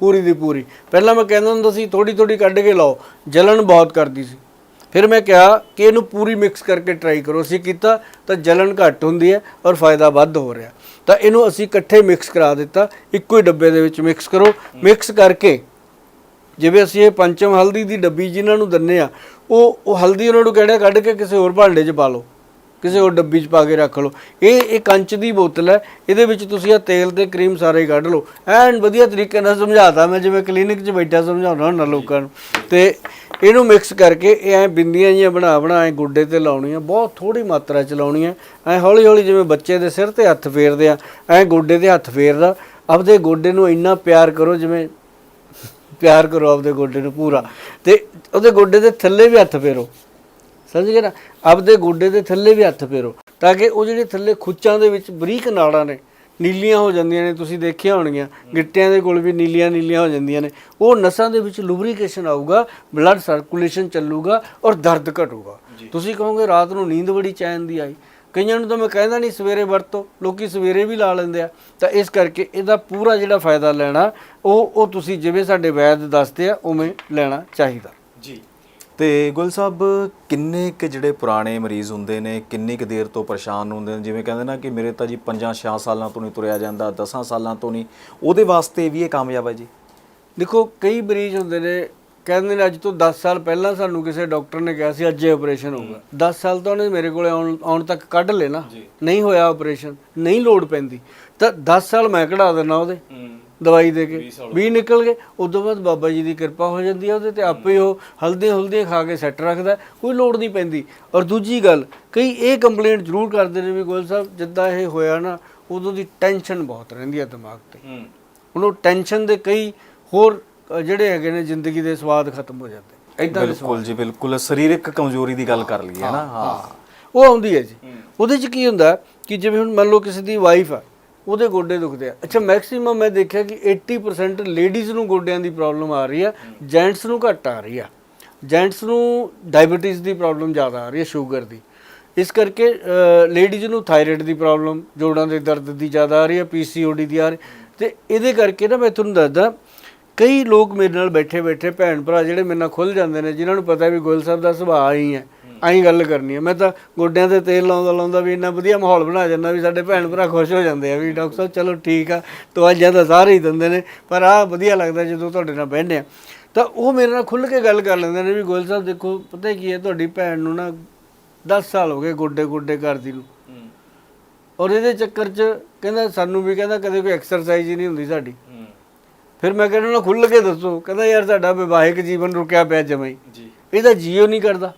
ਪੂਰੀ ਦੀ ਪੂਰੀ। ਪਹਿਲਾਂ ਮੈਂ ਕਹਿੰਦਾ ਹੁੰਦਾ ਸੀ ਥੋੜੀ ਥੋੜੀ ਕੱਢ ਕੇ ਲਾਓ। ਜਲਨ ਬਹੁਤ ਕਰਦੀ ਸੀ। ਫਿਰ ਮੈਂ ਕਿਹਾ ਕਿ ਇਹਨੂੰ ਪੂਰੀ ਮਿਕਸ ਕਰਕੇ ਟਰਾਈ ਕਰੋ। ਅਸੀਂ ਕੀਤਾ ਤਾਂ ਜਲਨ ਘੱਟ ਹੁੰਦੀ ਹੈ ਔਰ ਫਾਇਦਾ ਵੱਧ ਹੋ ਰਿਹਾ। ਤਾਂ ਇਹਨੂੰ ਅਸੀਂ ਇਕੱਠੇ ਮਿਕਸ ਕਰਾ ਦਿੱਤਾ। ਇੱਕੋ ਹੀ ਡੱਬੇ ਦੇ ਵਿੱਚ ਮਿਕਸ ਕਰੋ। ਮਿਕਸ ਕਰਕੇ ਜਿਵੇਂ ਅਸੀਂ ਇਹ ਪੰਚਮ ਹਲਦੀ ਦੀ ਡੱਬੀ ਜਿਨ੍ਹਾਂ ਨੂੰ ਦੰਨੇ ਆ, ਉਹ ਉਹ ਹਲਦੀ ਉਹਨਾਂ ਨੂੰ ਕਿਹੜਾ ਕੱਢ ਕੇ ਕਿਸੇ ਹੋਰ ਭਾਂਡੇ 'ਚ ਪਾ ਲਓ? ਕਿਸੇ ਹੋਰ ਡੱਬੀ 'ਚ ਪਾ ਕੇ ਰੱਖ ਲਓ। ਇਹ ਇਹ ਕੰਚ ਦੀ ਬੋਤਲ ਹੈ। ਇਹਦੇ ਵਿੱਚ ਤੁਸੀਂ ਆ ਤੇਲ ਤੇ ਕਰੀਮ ਸਾਰੇ ਕੱਢ ਲਓ। ਐਨ ਵਧੀਆ ਤਰੀਕੇ ਨਾਲ ਸਮਝਾਤਾ ਮੈਂ, ਜਿਵੇਂ ਕਲੀਨਿਕ 'ਚ ਬੈਠਾ ਸਮਝਾਉਣਾ ਹੁੰਦਾ ਲੋਕਾਂ ਨੂੰ। ਤੇ ਇਹਨੂੰ ਮਿਕਸ ਕਰਕੇ ਇਹ ਐ ਬਿੰਦੀਆਂ ਜੀਆਂ ਬਣਾ ਬਣਾ, ਐ ਗੁੱਡੇ ਤੇ ਲਾਉਣੀਆਂ, ਬਹੁਤ ਥੋੜੀ ਮਾਤਰਾ ਚ ਲਾਉਣੀਆਂ। ਐ ਹੌਲੀ ਹੌਲੀ ਜਿਵੇਂ ਬੱਚੇ ਦੇ ਸਿਰ ਤੇ ਹੱਥ ਫੇਰਦੇ ਆ, ਐ ਗੋਡੇ ਤੇ ਹੱਥ ਫੇਰਦਾ। ਆਪਦੇ ਗੋਡੇ ਨੂੰ ਇੰਨਾ ਪਿਆਰ ਕਰੋ ਜਿਵੇਂ, ਪਿਆਰ ਕਰੋ ਆਪਦੇ ਗੋਡੇ ਨੂੰ ਪੂਰਾ। ਤੇ ਉਹਦੇ ਗੋਡੇ ਦੇ ਥੱਲੇ ਵੀ ਹੱਥ ਫੇਰੋ। ਸਮਝ ਗਏ ਨਾ? ਆਪਦੇ ਗੋਡੇ ਦੇ ਥੱਲੇ ਵੀ ਹੱਥ ਫੇਰੋ ਤਾਂ ਕਿ ਉਹ ਜਿਹੜੇ ਥੱਲੇ ਖੁੱਚਾਂ ਦੇ ਵਿੱਚ ਬਰੀਕ ਨਾੜਾਂ ਨੇ ਨੀਲੀਆਂ ਹੋ ਜਾਂਦੀਆਂ ਨੇ ਤੁਸੀਂ ਦੇਖਿਆ ਹੋਣਗੀਆਂ ਗਿੱਟਿਆਂ ਦੇ ਕੋਲ ਵੀ ਨੀਲੀਆਂ ਨੀਲੀਆਂ ਹੋ ਜਾਂਦੀਆਂ ਨੇ ਉਹ ਨਸਾਂ ਦੇ ਵਿੱਚ ਲੁਬਰੀਕੇਸ਼ਨ ਆਊਗਾ ਬਲੱਡ ਸਰਕੂਲੇਸ਼ਨ ਚੱਲੂਗਾ ਔਰ ਦਰਦ ਘਟੂਗਾ। ਤੁਸੀਂ ਕਹੋਗੇ ਰਾਤ ਨੂੰ ਨੀਂਦ ਬੜੀ ਚੈਨ ਦੀ ਆਈ। ਕਈਆਂ ਨੂੰ ਤਾਂ ਮੈਂ ਕਹਿੰਦਾ ਨਹੀਂ ਸਵੇਰੇ ਵਰਤੋ ਲੋਕੀ ਸਵੇਰੇ ਵੀ ਲਾ ਲੈਂਦੇ ਆ। ਤਾਂ ਇਸ ਕਰਕੇ ਇਹਦਾ ਪੂਰਾ ਜਿਹੜਾ ਫਾਇਦਾ ਲੈਣਾ ਉਹ ਉਹ ਤੁਸੀਂ ਜਿਵੇਂ ਸਾਡੇ ਵੈਦ ਦੱਸਦੇ ਆ ਉਵੇਂ ਲੈਣਾ ਚਾਹੀਦਾ।
ਜੀ। ਤੇ ਗੁਲ ਸਾਹਿਬ ਕਿੰਨੇ ਕ ਜਿਹੜੇ ਪੁਰਾਣੇ ਮਰੀਜ਼ ਹੁੰਦੇ ਨੇ ਕਿੰਨੀ ਕ ਦੇਰ ਤੋਂ ਪਰੇਸ਼ਾਨ ਹੁੰਦੇ ਨੇ? ਜਿਵੇਂ ਕਹਿੰਦੇ ਨਾ ਕਿ ਮੇਰੇ ਤਾਂ ਜੀ 5-6 ਸਾਲਾਂ ਤੋਂ ਨਹੀਂ ਤੁਰਿਆ ਜਾਂਦਾ 10 ਸਾਲਾਂ ਤੋਂ ਨਹੀਂ। ਉਹਦੇ ਵਾਸਤੇ ਵੀ ਇਹ ਕਾਮਯਾਬ ਹੈ ਜੀ?
ਦੇਖੋ ਕਈ ਮਰੀਜ਼ ਹੁੰਦੇ ਨੇ ਕਹਿੰਦੇ ਨੇ ਅੱਜ ਤੋਂ 10 ਸਾਲ ਪਹਿਲਾਂ ਸਾਨੂੰ ਕਿਸੇ ਡਾਕਟਰ ਨੇ ਕਿਹਾ ਸੀ ਅੱਜ ਇਹ ਆਪਰੇਸ਼ਨ ਹੋਊਗਾ। 10 ਸਾਲ ਤਾਂ ਉਹਨੇ ਮੇਰੇ ਕੋਲੇ ਆਉਣ ਆਉਣ ਤੱਕ ਕੱਢ ਨਾ। ਨਹੀਂ ਹੋਇਆ ਆਪਰੇਸ਼ਨ ਨਹੀਂ ਲੋੜ ਪੈਂਦੀ। ਤਾਂ 10 ਸਾਲ ਮੈਂ ਕਢਾ ਦਿੰਦਾ ਉਹਦੇ। ਦਵਾਈ ਦੇ ਕੇ। 20 ਨਿਕਲ ਗਏ। ਉਦੋਂ ਬਾਅਦ ਬਾਬਾ ਜੀ ਦੀ ਕਿਰਪਾ ਹੋ ਜਾਂਦੀ ਹੈ ਉਹਦੇ ਤੇ। ਆਪੇ ਉਹ ਹਲਦੀ ਹਲਦੀ ਖਾ ਕੇ ਸੈੱਟ ਰੱਖਦਾ। ਕੋਈ ਲੋੜ ਨਹੀਂ ਪੈਂਦੀ। ਔਰ ਦੂਜੀ ਗੱਲ ਕਈ ਇਹ ਕੰਪਲੇਂਟ ਜ਼ਰੂਰ ਕਰਦੇ ਨੇ ਵੀ ਗੋਲ ਸਾਹਿਬ ਜਿੱਦਾਂ ਇਹ ਹੋਇਆ ਨਾ ਉਦੋਂ ਦੀ ਟੈਨਸ਼ਨ ਬਹੁਤ ਰਹਿੰਦੀ ਹੈ ਦਿਮਾਗ ਤੇ। ਹੁਣ ਉਹ ਟੈਨਸ਼ਨ ਦੇ ਕਈ ਹੋਰ ਜਿਹੜੇ ਹੈਗੇ ਨੇ ਜ਼ਿੰਦਗੀ ਦੇ ਸਵਾਦ ਖਤਮ ਹੋ ਜਾਂਦੇ। ਇਦਾਂ ਦੇ
ਬਿਲਕੁਲ ਜੀ ਬਿਲਕੁਲ। ਸਰੀਰਕ ਕਮਜ਼ੋਰੀ ਦੀ ਗੱਲ ਕਰ ਲਈਏ ਨਾ। ਹਾਂ
ਉਹ ਆਉਂਦੀ ਹੈ ਜੀ। ਉਹਦੇ ਚ ਕੀ ਹੁੰਦਾ ਕਿ ਜਿਵੇਂ ਹੁਣ ਮੰਨ ਲਓ ਕਿਸੇ ਦੀ ਵਾਈਫ ਆ ਉਹਦੇ ਗੋਡੇ ਦੁਖਦੇ ਆ। ਅੱਛਾ ਮੈਕਸਿਮਮ ਮੈਂ ਦੇਖਿਆ ਕਿ 80% ਲੇਡੀਜ਼ ਨੂੰ ਗੋਡਿਆਂ ਦੀ ਪ੍ਰੋਬਲਮ ਆ ਰਹੀ ਆ ਜੈਂਟਸ ਨੂੰ ਘੱਟ ਆ ਰਹੀ ਆ। ਜੈਂਟਸ ਨੂੰ ਡਾਇਬੀਟੀਜ਼ ਦੀ ਪ੍ਰੋਬਲਮ ਜ਼ਿਆਦਾ ਆ ਰਹੀ ਹੈ ਸ਼ੂਗਰ ਦੀ। ਇਸ ਕਰਕੇ ਲੇਡੀਜ਼ ਨੂੰ ਥਾਇਰਾਇਡ ਦੀ ਪ੍ਰੋਬਲਮ ਜੋੜਾਂ ਦੇ ਦਰਦ ਦੀ ਜ਼ਿਆਦਾ ਆ ਰਹੀ ਹੈ ਪੀਸੀਓਡੀ ਦੀ ਆ ਰਹੀ ਤੇ ਇਹਦੇ ਕਰਕੇ ਨਾ ਮੈਂ ਤੁਹਾਨੂੰ ਦੱਸਦਾ, ਕਈ ਲੋਕ ਮੇਰੇ ਨਾਲ ਬੈਠੇ ਬੈਠੇ ਭੈਣ ਭਰਾ ਜਿਹੜੇ ਮੇਰੇ ਨਾਲ ਖੁੱਲ ਜਾਂਦੇ ਨੇ, ਜਿਨ੍ਹਾਂ ਨੂੰ ਪਤਾ ਵੀ ਗੋਲ ਸਾਹਿਬ ਦਾ ਸੁਭਾਅ ਹੀ ਹੈ। ਐਂ ਗੱਲ ਕਰਨੀ ਹੈ ਮੈਂ ਤਾਂ ਗੋਡਿਆਂ ਤੇ ਤੇਲ ਲਾਉਂਦਾ ਲਾਉਂਦਾ ਵੀ ਇੰਨਾ ਵਧੀਆ ਮਾਹੌਲ ਬਣਾ ਜਾਂਦਾ ਵੀ ਸਾਡੇ ਭੈਣ ਭਰਾ ਖੁਸ਼ ਹੋ ਜਾਂਦੇ ਆ ਵੀ ਡਾਕਟਰ ਸਾਹਿਬ ਚਲੋ ਠੀਕ ਆ ਦਵਾਈਆਂ ਤਾਂ ਸਾਰੇ ਹੀ ਦਿੰਦੇ ਨੇ ਪਰ ਆਹ ਵਧੀਆ ਲੱਗਦਾ ਜਦੋਂ ਤੁਹਾਡੇ ਨਾਲ ਬਹਿੰਦੇ ਆ। ਤਾਂ ਉਹ ਮੇਰੇ ਨਾਲ ਖੁੱਲ ਕੇ ਗੱਲ ਕਰ ਲੈਂਦੇ ਨੇ ਵੀ ਗੋਲ ਸਾਹਿਬ ਦੇਖੋ ਪਤਾ ਕੀ ਹੈ ਤੁਹਾਡੀ ਭੈਣ ਨੂੰ ਨਾ 10 ਸਾਲ ਹੋ ਗਏ ਗੋਡੇ ਗੋਡੇ ਕਰਦੀ ਨੂੰ। ਔਰ ਇਹਦੇ ਚੱਕਰ 'ਚ ਕਹਿੰਦਾ ਸਾਨੂੰ ਵੀ ਕਹਿੰਦਾ ਕਦੇ ਕੋਈ ਐਕਸਰਸਾਈਜ਼ ਹੀ ਨਹੀਂ ਹੁੰਦੀ ਸਾਡੀ। ਫਿਰ ਮੈਂ ਕਹਿੰਦਾ ਨਾ ਖੁੱਲ ਕੇ ਦੱਸੋ ਕਹਿੰਦਾ ਯਾਰ ਸਾਡਾ ਵਿਵਾਹਿਕ ਜੀਵਨ ਰੁਕਿਆ ਪਿਆ ਜਮਾਂ ਹੀ।
ਜੀ।
ਇਹਦਾ ਜੀਓ ਨਹੀਂ ਕਰਦਾ।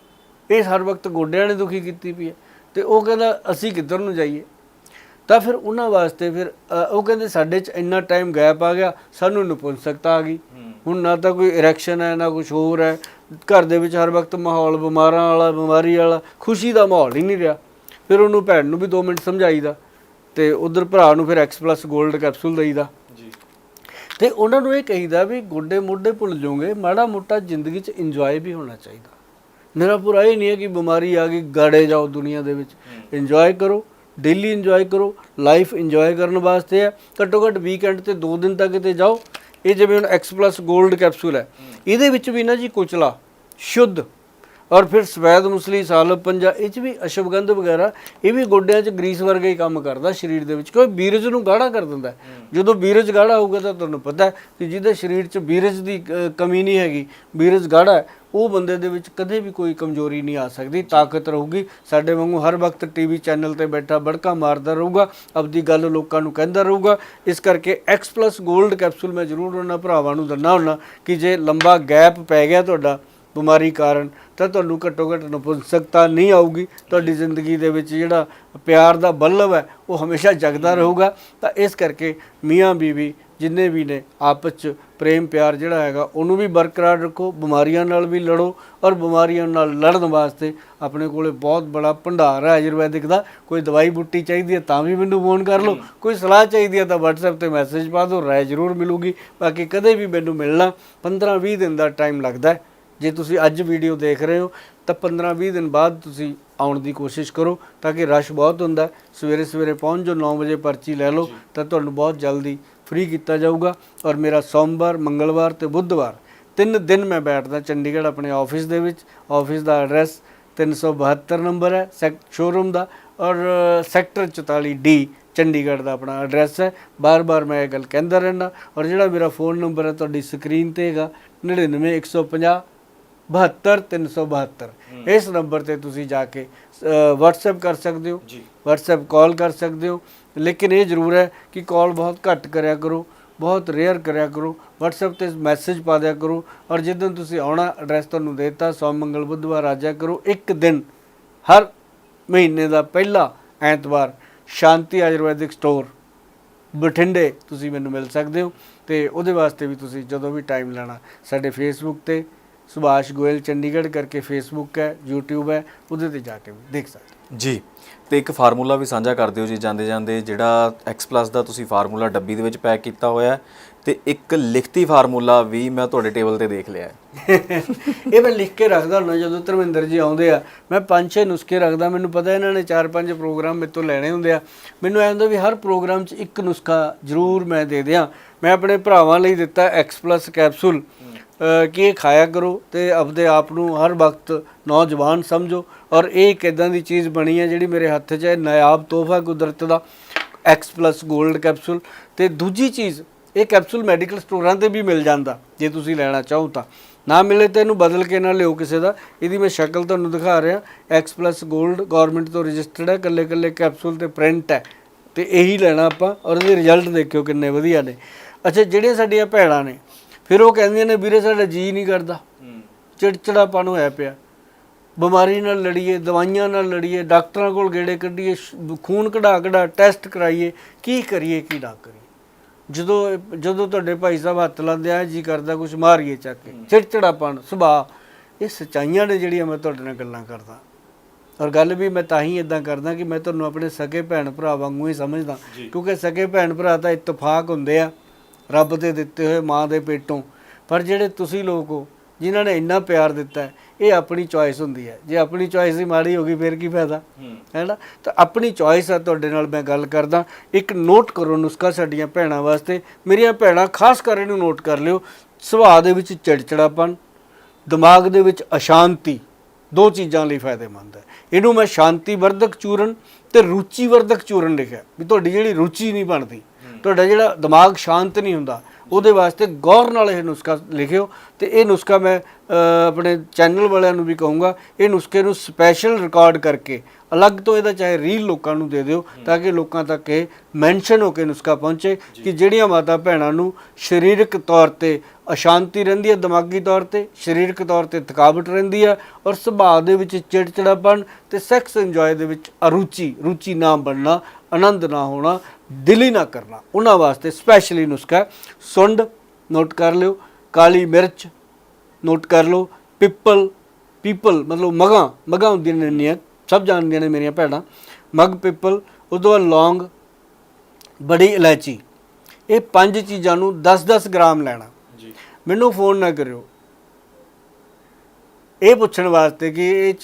ਇਹ ਹਰ ਵਕਤ ਗੋਡਿਆਂ ਨੇ ਦੁਖੀ ਕੀਤੀ ਪਈ ਹੈ। ਤੇ ਉਹ ਕਹਿੰਦਾ ਅਸੀਂ ਕਿੱਧਰ ਨੂੰ ਜਾਈਏ? ਤਾਂ ਫਿਰ ਉਹਨਾਂ ਵਾਸਤੇ ਫਿਰ ਉਹ ਕਹਿੰਦੇ ਸਾਡੇ 'ਚ ਇੰਨਾ ਟਾਈਮ ਗੈਪ ਆ ਗਿਆ ਸਾਨੂੰ ਨਪੁੰਸਕਤਾ ਆ ਗਈ। ਹੁਣ ਨਾ ਤਾਂ ਕੋਈ ਇਰੈਕਸ਼ਨ ਹੈ ਨਾ ਕੁਝ ਹੋਰ ਹੈ। ਘਰ ਦੇ ਵਿੱਚ ਹਰ ਵਕਤ ਮਾਹੌਲ ਬਿਮਾਰਾਂ ਵਾਲਾ ਬਿਮਾਰੀ ਵਾਲਾ ਖੁਸ਼ੀ ਦਾ ਮਾਹੌਲ ਹੀ ਨਹੀਂ ਰਿਹਾ। ਫਿਰ ਉਹਨੂੰ ਭੈਣ ਨੂੰ ਵੀ 2 ਮਿੰਟ ਸਮਝਾਈਦਾ ਤੇ ਉਧਰ ਭਰਾ ਨੂੰ ਫਿਰ X+ 골ਡ ਕੈਪਸੂਲ ਦੇਈਦਾ।
ਜੀ।
ਤੇ ਉਹਨਾਂ ਨੂੰ ਇਹ ਕਹੀਦਾ ਵੀ ਗੋਡੇ ਮੋਢੇ ਭੁੱਲ ਜਾਓਗੇ ਮਾੜਾ ਮੋਟਾ ਜ਼ਿੰਦਗੀ 'ਚ ਇੰਜੋਏ ਵੀ ਹੋਣਾ ਚਾਹੀਦਾ। ਮੇਰਾ ਪੂਰਾ ਇਹ ਨਹੀਂ ਹੈ ਕਿ ਬਿਮਾਰੀ ਆ ਗਈ ਗਾੜੇ ਜਾਓ ਦੁਨੀਆ ਦੇ ਵਿੱਚ। ਇੰਜੋਏ ਕਰੋ ਡੇਲੀ ਇੰਜੋਏ ਕਰੋ ਲਾਈਫ ਇੰਜੋਏ ਕਰਨ ਵਾਸਤੇ ਹੈ। ਘੱਟੋ ਘੱਟ ਵੀਕਐਂਡ ਤੇ 2 ਦਿਨ ਤੱਕ ਤੇ ਜਾਓ। ਇਹ ਜਿਵੇਂ ਹੁਣ X+ 골ਡ ਕੈਪਸੂਲ ਹੈ। ਇਹਦੇ ਵਿੱਚ ਵੀ ਨਾ ਜੀ ਕੁਚਲਾ ਸ਼ੁੱਧ। ਔਰ ਫਿਰ ਸਵੈਦ ਮੁਸਲੀ ਸਾਲਬ ਪੰਜਾ ਇਹ ਚ ਵੀ ਅਸ਼ਵਗੰਧ ਵਗੈਰਾ ਇਹ ਵੀ ਗੋਡਿਆਂ 'ਚ ਗਰੀਸ ਵਰਗਾ ਹੀ ਕੰਮ ਕਰਦਾ ਸਰੀਰ ਦੇ ਵਿੱਚ ਕਿਉਂਕਿ ਬੀਰਜ ਨੂੰ ਗਾੜਾ ਕਰ ਦਿੰਦਾ। ਜਦੋਂ ਬੀਰਜ ਗਾੜਾ ਹੋਊਗਾ ਤਾਂ ਤੁਹਾਨੂੰ ਪਤਾ ਕਿ ਜਿਹਦੇ ਸਰੀਰ 'ਚ ਬੀਰਜ ਦੀ ਕਮੀ ਨਹੀਂ ਹੈਗੀ ਬੀਰਜ ਗਾੜਾ ਉਹ ਬੰਦੇ ਦੇ ਵਿੱਚ ਕਦੇ ਵੀ ਕੋਈ ਕਮਜ਼ੋਰੀ ਨਹੀਂ ਆ ਸਕਦੀ ਤਾਕਤ ਰਹੂਗੀ। ਸਾਡੇ ਵਾਂਗੂ ਹਰ ਵਕਤ ਟੀਵੀ ਚੈਨਲ ਤੇ ਬੈਠਾ ਬੜਕਾ ਮਾਰਦਾ ਰਹੂਗਾ ਆਪਦੀ ਗੱਲ ਲੋਕਾਂ ਨੂੰ ਕਹਿੰਦਾ ਰਹੂਗਾ। ਇਸ ਕਰਕੇ X+ 골ਡ ਕੈਪਸੂਲ ਮੈਂ ਜ਼ਰੂਰ ਉਹਨਾਂ ਭਰਾਵਾਂ ਨੂੰ ਦਿੰਦਾ ਹੁੰਨਾ ਕਿ ਜੇ ਲੰਬਾ ਗੈਪ ਪੈ ਗਿਆ ਤੁਹਾਡਾ ਬਿਮਾਰੀ ਕਾਰਨ ਤਾਂ ਤੁਹਾਨੂੰ ਘੱਟੋ ਘੱਟ ਨਪੁੰਸਕਤਾ ਨਹੀਂ ਆਊਗੀ। ਤੁਹਾਡੀ ਜ਼ਿੰਦਗੀ ਦੇ ਵਿੱਚ ਜਿਹੜਾ ਪਿਆਰ ਦਾ ਬਲਬ ਹੈ ਉਹ ਹਮੇਸ਼ਾ ਜਗਦਾ ਰਹੂਗਾ। ਤਾਂ ਇਸ ਕਰਕੇ ਮੀਆਂ ਬੀਵੀ ਜਿੰਨੇ ਵੀ ਨੇ ਆਪਸ ਚ ਪ੍ਰੇਮ ਪਿਆਰ ਜਿਹੜਾ ਹੈਗਾ ਉਹਨੂੰ ਵੀ ਬਰਕਰਾਰ ਰੱਖੋ ਬਿਮਾਰੀਆਂ ਨਾਲ ਵੀ ਲੜੋ ਔਰ ਬਿਮਾਰੀਆਂ ਨਾਲ ਲੜਨ ਵਾਸਤੇ ਆਪਣੇ ਕੋਲੇ ਬਹੁਤ ਬੜਾ ਭੰਡਾਰ ਹੈ ਆਯੁਰਵੈਦਿਕ ਦਾ। ਕੋਈ ਦਵਾਈ ਬੂਟੀ ਚਾਹੀਦੀ ਹੈ ਤਾਂ ਵੀ ਮੈਨੂੰ ਫੋਨ ਕਰ ਲਓ। ਕੋਈ ਸਲਾਹ ਚਾਹੀਦੀ ਹੈ ਤਾਂ WhatsApp ਤੇ ਮੈਸੇਜ ਪਾ ਦਿਓ ਰਾਏ ਜ਼ਰੂਰ ਮਿਲੂਗੀ। ਬਾਕੀ ਕਦੇ ਵੀ ਮੈਨੂੰ ਮਿਲਣਾ 15-20 ਦਿਨ ਦਾ ਟਾਈਮ ਲੱਗਦਾ ਹੈ। ਜੇ ਤੁਸੀਂ ਅੱਜ ਵੀਡੀਓ ਦੇਖ ਰਹੇ ਹੋ ਤਾਂ 15-20 ਦਿਨ ਬਾਅਦ ਤੁਸੀਂ ਆਉਣ ਦੀ ਕੋਸ਼ਿਸ਼ ਕਰੋ ਤਾਂ ਕਿ ਰਸ਼ ਬਹੁਤ ਹੁੰਦਾ। ਸਵੇਰੇ ਸਵੇਰੇ ਪਹੁੰਚ ਜਾਓ 9 ਵਜੇ ਪਰਚੀ ਲੈ ਲਓ ਤਾਂ ਤੁਹਾਨੂੰ ਬਹੁਤ ਜਲਦੀ ਫ੍ਰੀ ਕੀਤਾ ਜਾਊਗਾ। ਔਰ ਮੇਰਾ ਸੋਮਵਾਰ ਮੰਗਲਵਾਰ ਤੇ ਬੁੱਧਵਾਰ ਤਿੰਨ ਦਿਨ ਮੈਂ ਬੈਠਦਾ ਚੰਡੀਗੜ੍ਹ ਆਪਣੇ ਆਫਿਸ ਦੇ ਵਿੱਚ। ਆਫਿਸ ਦਾ ਐਡਰੈਸ 372 ਨੰਬਰ ਹੈ ਸ਼ੋਰੂਮ ਦਾ। ਔਰ ਸੈਕਟਰ 44 ਡੀ ਚੰਡੀਗੜ੍ਹ ਦਾ ਆਪਣਾ ਐਡਰੈਸ ਹੈ। ਬਾਰ-ਬਾਰ ਮੈਂ ਇਹ ਗੱਲ ਕਹਿੰਦਾ ਰਹਿਣਾ ਔਰ ਜਿਹੜਾ ਮੇਰਾ ਫੋਨ ਨੰਬਰ ਹੈ ਤੁਹਾਡੀ ਸਕਰੀਨ ਤੇ ਹੈਗਾ। 99150 72372 ਇਸ ਨੰਬਰ ਤੇ ਤੁਸੀਂ ਜਾ ਕੇ WhatsApp ਕਰ ਸਕਦੇ ਹੋ।
ਜੀ।
WhatsApp ਕਾਲ ਕਰ ਸਕਦੇ ਹੋ। ਲੇਕਿਨ ਇਹ ਜ਼ਰੂਰ ਹੈ ਕਿ ਕਾਲ ਬਹੁਤ ਘੱਟ ਕਰਿਆ ਕਰੋ ਬਹੁਤ ਰੇਅਰ ਕਰਿਆ ਕਰੋ। WhatsApp ਤੇ ਮੈਸੇਜ ਪਾ ਦਿਆ ਕਰੋ। ਔਰ ਜਿੱਦਣ ਤੁਸੀਂ ਆਉਣਾ ਐਡਰੈਸ ਤੁਹਾਨੂੰ ਦੇ ਦਿੱਤਾ ਸੋਮ ਮੰਗਲ ਬੁੱਧਵਾਰ ਆ ਜਾਇਆ ਕਰੋ। ਇੱਕ ਦਿਨ ਹਰ ਮਹੀਨੇ ਦਾ ਪਹਿਲਾ ਐਤਵਾਰ ਸ਼ਾਂਤੀ ਆਯੁਰਵੈਦਿਕ ਸਟੋਰ ਬਠਿੰਡੇ ਤੁਸੀਂ ਮੈਨੂੰ ਮਿਲ ਸਕਦੇ ਹੋ। ਤੇ ਉਹਦੇ ਵਾਸਤੇ ਵੀ ਤੁਸੀਂ ਜਦੋਂ ਵੀ ਟਾਈਮ ਲੈਣਾ ਸਾਡੇ ਫੇਸਬੁੱਕ ਤੇ ਸੁਭਾਸ਼ ਗੋਇਲ ਚੰਡੀਗੜ੍ਹ ਕਰਕੇ ਫੇਸਬੁੱਕ ਹੈ YouTube ਹੈ ਉਹਦੇ ਤੇ ਜਾ ਕੇ ਵੀ ਦੇਖ ਸਕਦੇ।
ਜੀ ਤੇ ਇੱਕ ਫਾਰਮੂਲਾ ਵੀ ਸਾਂਝਾ ਕਰ ਦਿਓ ਜੀ ਜਾਂਦੇ ਜਾਂਦੇ ਜਿਹੜਾ X+ ਦਾ ਤੁਸੀਂ ਫਾਰਮੂਲਾ ਡੱਬੀ ਦੇ ਵਿੱਚ ਪੈਕ ਕੀਤਾ ਹੋਇਆ ਤੇ ਇੱਕ ਲਿਖਤੀ ਫਾਰਮੂਲਾ ਵੀ ਮੈਂ ਤੁਹਾਡੇ ਟੇਬਲ ਤੇ ਦੇਖ ਲਿਆ
ਇਹ ਮੈਂ ਲਿਖ ਕੇ ਰੱਖਦਾ ਹੁੰਦਾ ਜਦੋਂ ਧਰਮਿੰਦਰ ਜੀ ਆਉਂਦੇ ਆ ਮੈਂ ਪੰਜ ਛੇ ਨੁਸਖੇ ਰੱਖਦਾ ਮੈਨੂੰ ਪਤਾ ਇਹਨਾਂ ਨੇ ਚਾਰ ਪੰਜ ਪ੍ਰੋਗਰਾਮ ਮੇਰੇ ਤੋਂ ਲੈਣੇ ਹੁੰਦੇ ਆ। ਮੈਨੂੰ ਐਂ ਹੁੰਦਾ ਵੀ ਹਰ ਪ੍ਰੋਗਰਾਮ 'ਚ ਇੱਕ ਨੁਸਖਾ ਜ਼ਰੂਰ ਮੈਂ ਦੇ ਦਿਆਂ। ਮੈਂ ਆਪਣੇ ਭਰਾਵਾਂ ਲਈ ਦਿੱਤਾ X+ ਕੈਪਸੂਲ ਕਿ ਇਹ ਖਾਇਆ ਕਰੋ ਤੇ ਆਪਦੇ ਆਪ ਨੂੰ ਹਰ ਵਕਤ ਨੌਜਵਾਨ ਸਮਝੋ। ਔਰ ਇਹ ਇੱਕ ਇਦਾਂ ਦੀ ਚੀਜ਼ ਬਣੀ ਹੈ ਜਿਹੜੀ ਮੇਰੇ ਹੱਥ 'ਚ ਹੈ, ਨਾਇਆਬ ਤੋਹਫਾ ਕੁਦਰਤ ਦਾ, X+ 골ਡ ਕੈਪਸੂਲ ਤੇ ਦੂਜੀ ਚੀਜ਼, ਇਹ ਕੈਪਸੂਲ ਮੈਡੀਕਲ ਸਟੋਰਾਂ ਤੇ ਵੀ ਮਿਲ ਜਾਂਦਾ, ਜੇ ਤੁਸੀਂ ਲੈਣਾ ਚਾਹੋ ਤਾਂ। ਨਾ ਮਿਲੇ ਤਾਂ ਇਹਨੂੰ ਬਦਲ ਕੇ ਨਾ ਲਿਓ ਕਿਸੇ ਦਾ। ਇਹਦੀ ਮੈਂ ਸ਼ਕਲ ਤੁਹਾਨੂੰ ਦਿਖਾ ਰਿਹਾ। X+ 골ਡ ਗਵਰਨਮੈਂਟ ਤੋਂ ਰਜਿਸਟਰਡ ਹੈ ਕੱਲੇ ਕੱਲੇ ਕੈਪਸੂਲ ਤੇ ਪ੍ਰਿੰਟ ਹੈ। ਤੇ ਇਹੀ ਲੈਣਾ ਆਪਾਂ, ਔਰ ਇਹਦੇ ਰਿਜ਼ਲਟ ਦੇਖਿਓ ਕਿੰਨੇ ਵਧੀਆ ਨੇ। ਅੱਛਾ, ਜਿਹੜੀਆਂ ਸਾਡੀਆਂ ਭੈਣਾਂ ਨੇ ਫਿਰ ਉਹ ਕਹਿੰਦੀਆਂ ਨੇ ਵੀਰੇ ਸਾਡਾ ਜੀ ਨਹੀਂ ਕਰਦਾ। ਚਿੜਚਿੜਾਪਨ ਹੋਇਆ ਪਿਆ। ਬਿਮਾਰੀ ਨਾਲ ਲੜੀਏ ਦਵਾਈਆਂ ਨਾਲ ਲੜੀਏ ਡਾਕਟਰਾਂ ਕੋਲ ਗੇੜੇ ਕੱਢੀਏ ਖੂਨ ਕਢਾ ਕਢਾ ਟੈਸਟ ਕਰਾਈਏ ਕੀ ਕਰੀਏ ਕੀ ਨਾ ਕਰੀਏ? ਜਦੋਂ ਜਦੋਂ ਤੁਹਾਡੇ ਭਾਈ ਸਾਹਿਬ ਹੱਥ ਲਾਉਂਦੇ ਆ ਜੀ ਕਰਦਾ ਕੁਝ ਮਾਰੀਏ ਚੱਕ ਕੇ। ਚਿੜਚਿੜਾਪਨ ਸੁਭਾਅ ਇਹ ਸਚਾਈਆਂ ਨੇ ਜਿਹੜੀਆਂ ਮੈਂ ਤੁਹਾਡੇ ਨਾਲ ਗੱਲਾਂ ਕਰਦਾ। ਔਰ ਗੱਲ ਵੀ ਮੈਂ ਤਾਂ ਹੀ ਇਦਾਂ ਕਰਦਾ ਕਿ ਮੈਂ ਤੁਹਾਨੂੰ ਆਪਣੇ ਸਕੇ ਭੈਣ ਭਰਾ ਵਾਂਗੂ ਹੀ ਸਮਝਦਾ। ਕਿਉਂਕਿ ਸਕੇ ਭੈਣ ਭਰਾ ਤਾਂ ਇਤਫਾਕ ਹੁੰਦੇ ਆ। ਰੱਬ ਦੇ ਦਿੱਤੇ ਹੋਏ ਮਾਂ ਦੇ ਪੇਟੋਂ। ਪਰ ਜਿਹੜੇ ਤੁਸੀਂ ਲੋਕ ਹੋ ਜਿਨ੍ਹਾਂ ਨੇ ਇੰਨਾ ਪਿਆਰ ਦਿੱਤਾ ਇਹ ਆਪਣੀ ਚੋਇਸ ਹੁੰਦੀ ਹੈ। ਜੇ ਆਪਣੀ ਚੋਇਸ ਹੀ ਮਾੜੀ ਹੋ ਗਈ ਫਿਰ ਕੀ ਫਾਇਦਾ? ਹੈ। ਨਾ? ਤਾਂ ਆਪਣੀ ਚੋਇਸ ਹੈ ਤੁਹਾਡੇ ਨਾਲ ਮੈਂ ਗੱਲ ਕਰਦਾ। ਇੱਕ ਨੋਟ ਕਰੋ ਨੁਸਖਾ ਸਾਡੀਆਂ ਭੈਣਾਂ ਵਾਸਤੇ। ਮੇਰੀਆਂ ਭੈਣਾਂ ਖਾਸ ਕਰ ਇਹਨੂੰ ਨੋਟ ਕਰ ਲਿਓ। ਸੁਭਾਅ ਦੇ ਵਿੱਚ ਚਿੜਚਿੜਾਪਨ ਦਿਮਾਗ ਦੇ ਵਿੱਚ ਅਸ਼ਾਂਤੀ ਦੋ ਚੀਜ਼ਾਂ ਲਈ ਫਾਇਦੇਮੰਦ ਹੈ। ਇਹਨੂੰ ਮੈਂ ਸ਼ਾਂਤੀ ਵਰਧਕ ਚੂਰਨ ਤੇ ਰੁਚੀ ਵਰਧਕ ਚੂਰਨ ਲਿਖਿਆ। ਵੀ ਤੁਹਾਡੀ ਜਿਹੜੀ ਰੁਚੀ ਨਹੀਂ ਬਣਦੀ ਤੁਹਾਡਾ ਜਿਹੜਾ ਦਿਮਾਗ ਸ਼ਾਂਤ ਨਹੀਂ ਹੁੰਦਾ, ਉਹਦੇ ਵਾਸਤੇ ਗੌਰ ਨਾਲ ਇਹ ਨੁਸਖਾ ਲਿਖਿਓ ਤੇ ਇਹ ਨੁਸਖਾ ਮੈਂ ਆਪਣੇ ਚੈਨਲ ਵਾਲਿਆਂ ਨੂੰ ਵੀ ਕਹੂੰਗਾ, ਇਹ ਨੁਸਖੇ ਨੂੰ ਸਪੈਸ਼ਲ ਰਿਕਾਰਡ ਕਰਕੇ, ਅਲੱਗ ਤੋਂ ਇਹਦਾ ਚਾਹੇ ਰੀਲ ਲੋਕਾਂ ਨੂੰ ਦੇ ਦਿਓ, ਤਾਂ ਕਿ ਲੋਕਾਂ ਤੱਕ ਇਹ ਮੈਂਸ਼ਨ ਹੋ ਕੇ ਨੁਸਖਾ ਪਹੁੰਚੇ ਕਿ ਜਿਹੜੀਆਂ ਮਾਤਾ ਭੈਣਾਂ ਨੂੰ ਸਰੀਰਕ ਤੌਰ ਤੇ ਅਸ਼ਾਂਤੀ ਰਹਿੰਦੀ ਹੈ, ਦਿਮਾਗੀ ਤੌਰ ਤੇ, ਸਰੀਰਕ ਤੌਰ ਤੇ ਥਕਾਵਟ ਰਹਿੰਦੀ ਹੈ ਔਰ ਸੁਭਾਅ ਦੇ ਵਿੱਚ ਚਿੜਚਿੜਾਪਨ ਤੇ ਸੈਕਸ ਇੰਜੋਏ ਦੇ ਵਿੱਚ ਅਰੁਚੀ, ਰੁਚੀ ਨਾ ਬਣਨਾ ਆਨੰਦ ਨਾ ਹੋਣਾ ਦਿਲ ਹੀ ਨਾ ਕਰਨਾ। ਉਹਨਾਂ ਵਾਸਤੇ ਸਪੈਸ਼ਲੀ ਨੁਸਖਾ। ਸੁੰਡ ਨੋਟ ਕਰ ਲਿਓ ਕਾਲੀ ਮਿਰਚ ਨੋਟ ਕਰ ਲਓ ਪਿੱਪਲ ਪੀਪਲ ਮਤਲਬ ਮਗਾ ਮਗਾ ਹੁੰਦੀਆਂ ਨੇ ਇੰਨੀਆਂ ਸਭ ਜਾਣਦੀਆਂ ਨੇ ਮੇਰੀਆਂ ਭੈਣਾਂ। ਮਗ ਪਿੱਪਲ ਉਦੋਂ ਬਾਅਦ ਲੌਂਗ ਬੜੀ ਇਲਾਇਚੀ। ਇਹ ਪੰਜ ਚੀਜ਼ਾਂ ਨੂੰ 10-10 ਗ੍ਰਾਮ ਲੈਣਾ।
ਜੀ।
ਮੈਨੂੰ ਫੋਨ ਨਾ ਕਰਿਓ। ਇਹ ਪੁੱਛਣ ਵਾਸਤੇ ਕਿ ਇਹ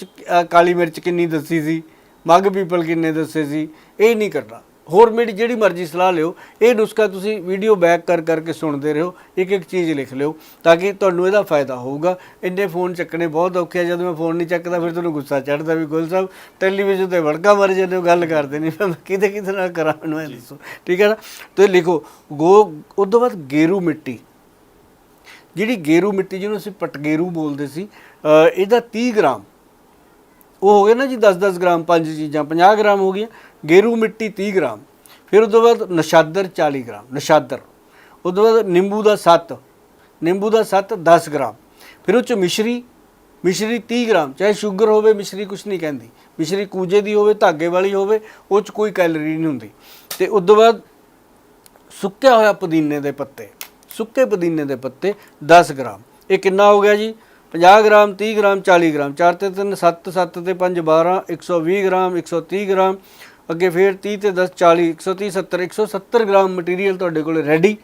ਕਾਲੀ ਮਿਰਚ ਕਿੰਨੀ ਦੱਸੀ ਸੀ? ਮੱਗ ਪੀਪਲ ਕਿੰਨੇ ਦੱਸੇ ਸੀ, ਇਹ ਨਹੀਂ ਕਰਨਾ। ਹੋਰ ਮੇਰੀ ਜਿਹੜੀ ਮਰਜ਼ੀ ਸਲਾਹ ਲਿਓ, ਇਹ ਨੁਸਖਾ ਤੁਸੀਂ ਵੀਡੀਓ ਬੈਕ ਕਰ ਕਰਕੇ ਸੁਣਦੇ ਰਹੋ ਇੱਕ ਇੱਕ ਚੀਜ਼ ਲਿਖ ਲਿਓ, ਤਾਂ ਕਿ ਤੁਹਾਨੂੰ ਇਹਦਾ ਫਾਇਦਾ ਹੋਊਗਾ। ਇੰਨੇ ਫੋਨ ਚੱਕਣੇ ਬਹੁਤ ਔਖੇ ਆ, ਜਦੋਂ ਮੈਂ ਫੋਨ ਨਹੀਂ ਚੱਕਦਾ, ਫਿਰ ਤੁਹਾਨੂੰ ਗੁੱਸਾ ਚੜਦਾ ਵੀ ਗੁਲ ਸਾਹਿਬ, ਟੈਲੀਵਿਜ਼ਨ ਤੇ ਵੜਕਾ ਮਾਰ ਜਾਂਦੇ ਹੋ, ਗੱਲ ਕਰਦੇ ਨਹੀਂ, ਮੈਂ ਕਿਤੇ ਕਿਤੇ ਨਾਲ ਕਰਾਂ, ਮੈਨੂੰ ਇਹ ਦੱਸੋ। ਠੀਕ ਹੈ ਨਾ? ਤੇ ਲਿਖੋ, ਗੋ, ਉਦੋਂ ਬਾਅਦ ਗੇਰੂ ਮਿੱਟੀ। ਜਿਹੜੀ ਗੇਰੂ ਮਿੱਟੀ ਜਿਹਨੂੰ ਅਸੀਂ ਪਟਗੇਰੂ ਬੋਲਦੇ ਸੀ ਇਹਦਾ 30 ਗ੍ਰਾਮ। ਉਹ ਹੋ ਗਏ ਨਾ ਜੀ 10-10 ਗ੍ਰਾਮ, ਪੰਜ ਚੀਜ਼ਾਂ 50 ਗ੍ਰਾਮ ਹੋ ਗਈਆਂ, ਗੇਰੂ ਮਿੱਟੀ 30 ਗ੍ਰਾਮ, ਫਿਰ ਉਸ ਤੋਂ ਬਾਅਦ ਨਸ਼ਾਦਰ 40 ਗ੍ਰਾਮ, ਨਸ਼ਾਦਰ ਉਸ ਤੋਂ ਬਾਅਦ ਨਿੰਬੂ ਦਾ 7 ਨਿੰਬੂ ਦਾ 7 10 ਗ੍ਰਾਮ, ਫਿਰ ਉਹ ਚ ਮਿਸ਼ਰੀ ਮਿਸ਼ਰੀ 30 ਗ੍ਰਾਮ, ਚਾਹੇ ਸ਼ੂਗਰ ਹੋਵੇ, ਮਿਸ਼ਰੀ ਕੁਝ ਨਹੀਂ ਕਹਿੰਦੀ, ਮਿਸ਼ਰੀ ਕੂਜੇ ਦੀ ਹੋਵੇ, ਧਾਗੇ ਵਾਲੀ ਹੋਵੇ, ਉਹ ਚ ਕੋਈ ਕੈਲਰੀ ਨਹੀਂ ਹੁੰਦੀ, ਤੇ ਉਸ ਤੋਂ ਬਾਅਦ ਸੁੱਕਿਆ ਹੋਇਆ ਪੁਦੀਨੇ ਦੇ ਪੱਤੇ, ਸੁੱਕੇ ਪੁਦੀਨੇ ਦੇ ਪੱਤੇ 10 ਗ੍ਰਾਮ, ਇਹ ਕਿੰਨਾ ਹੋ ਗਿਆ ਜੀ? 50 ਗ੍ਰਾਮ 30 ਗ੍ਰਾਮ 40 ਗ੍ਰਾਮ। 4 ਤੇ 3 7 7 ਤੇ 5 12 120 ਗ੍ਰਾਮ 130 ਗ੍ਰਾਮ। ਅੱਗੇ ਫਿਰ 30 ਤੇ 10 40 130 70 170 ਗ੍ਰਾਮ ਮਟੀਰੀਅਲ ਤੁਹਾਡੇ ਕੋਲ ਰੈਡੀ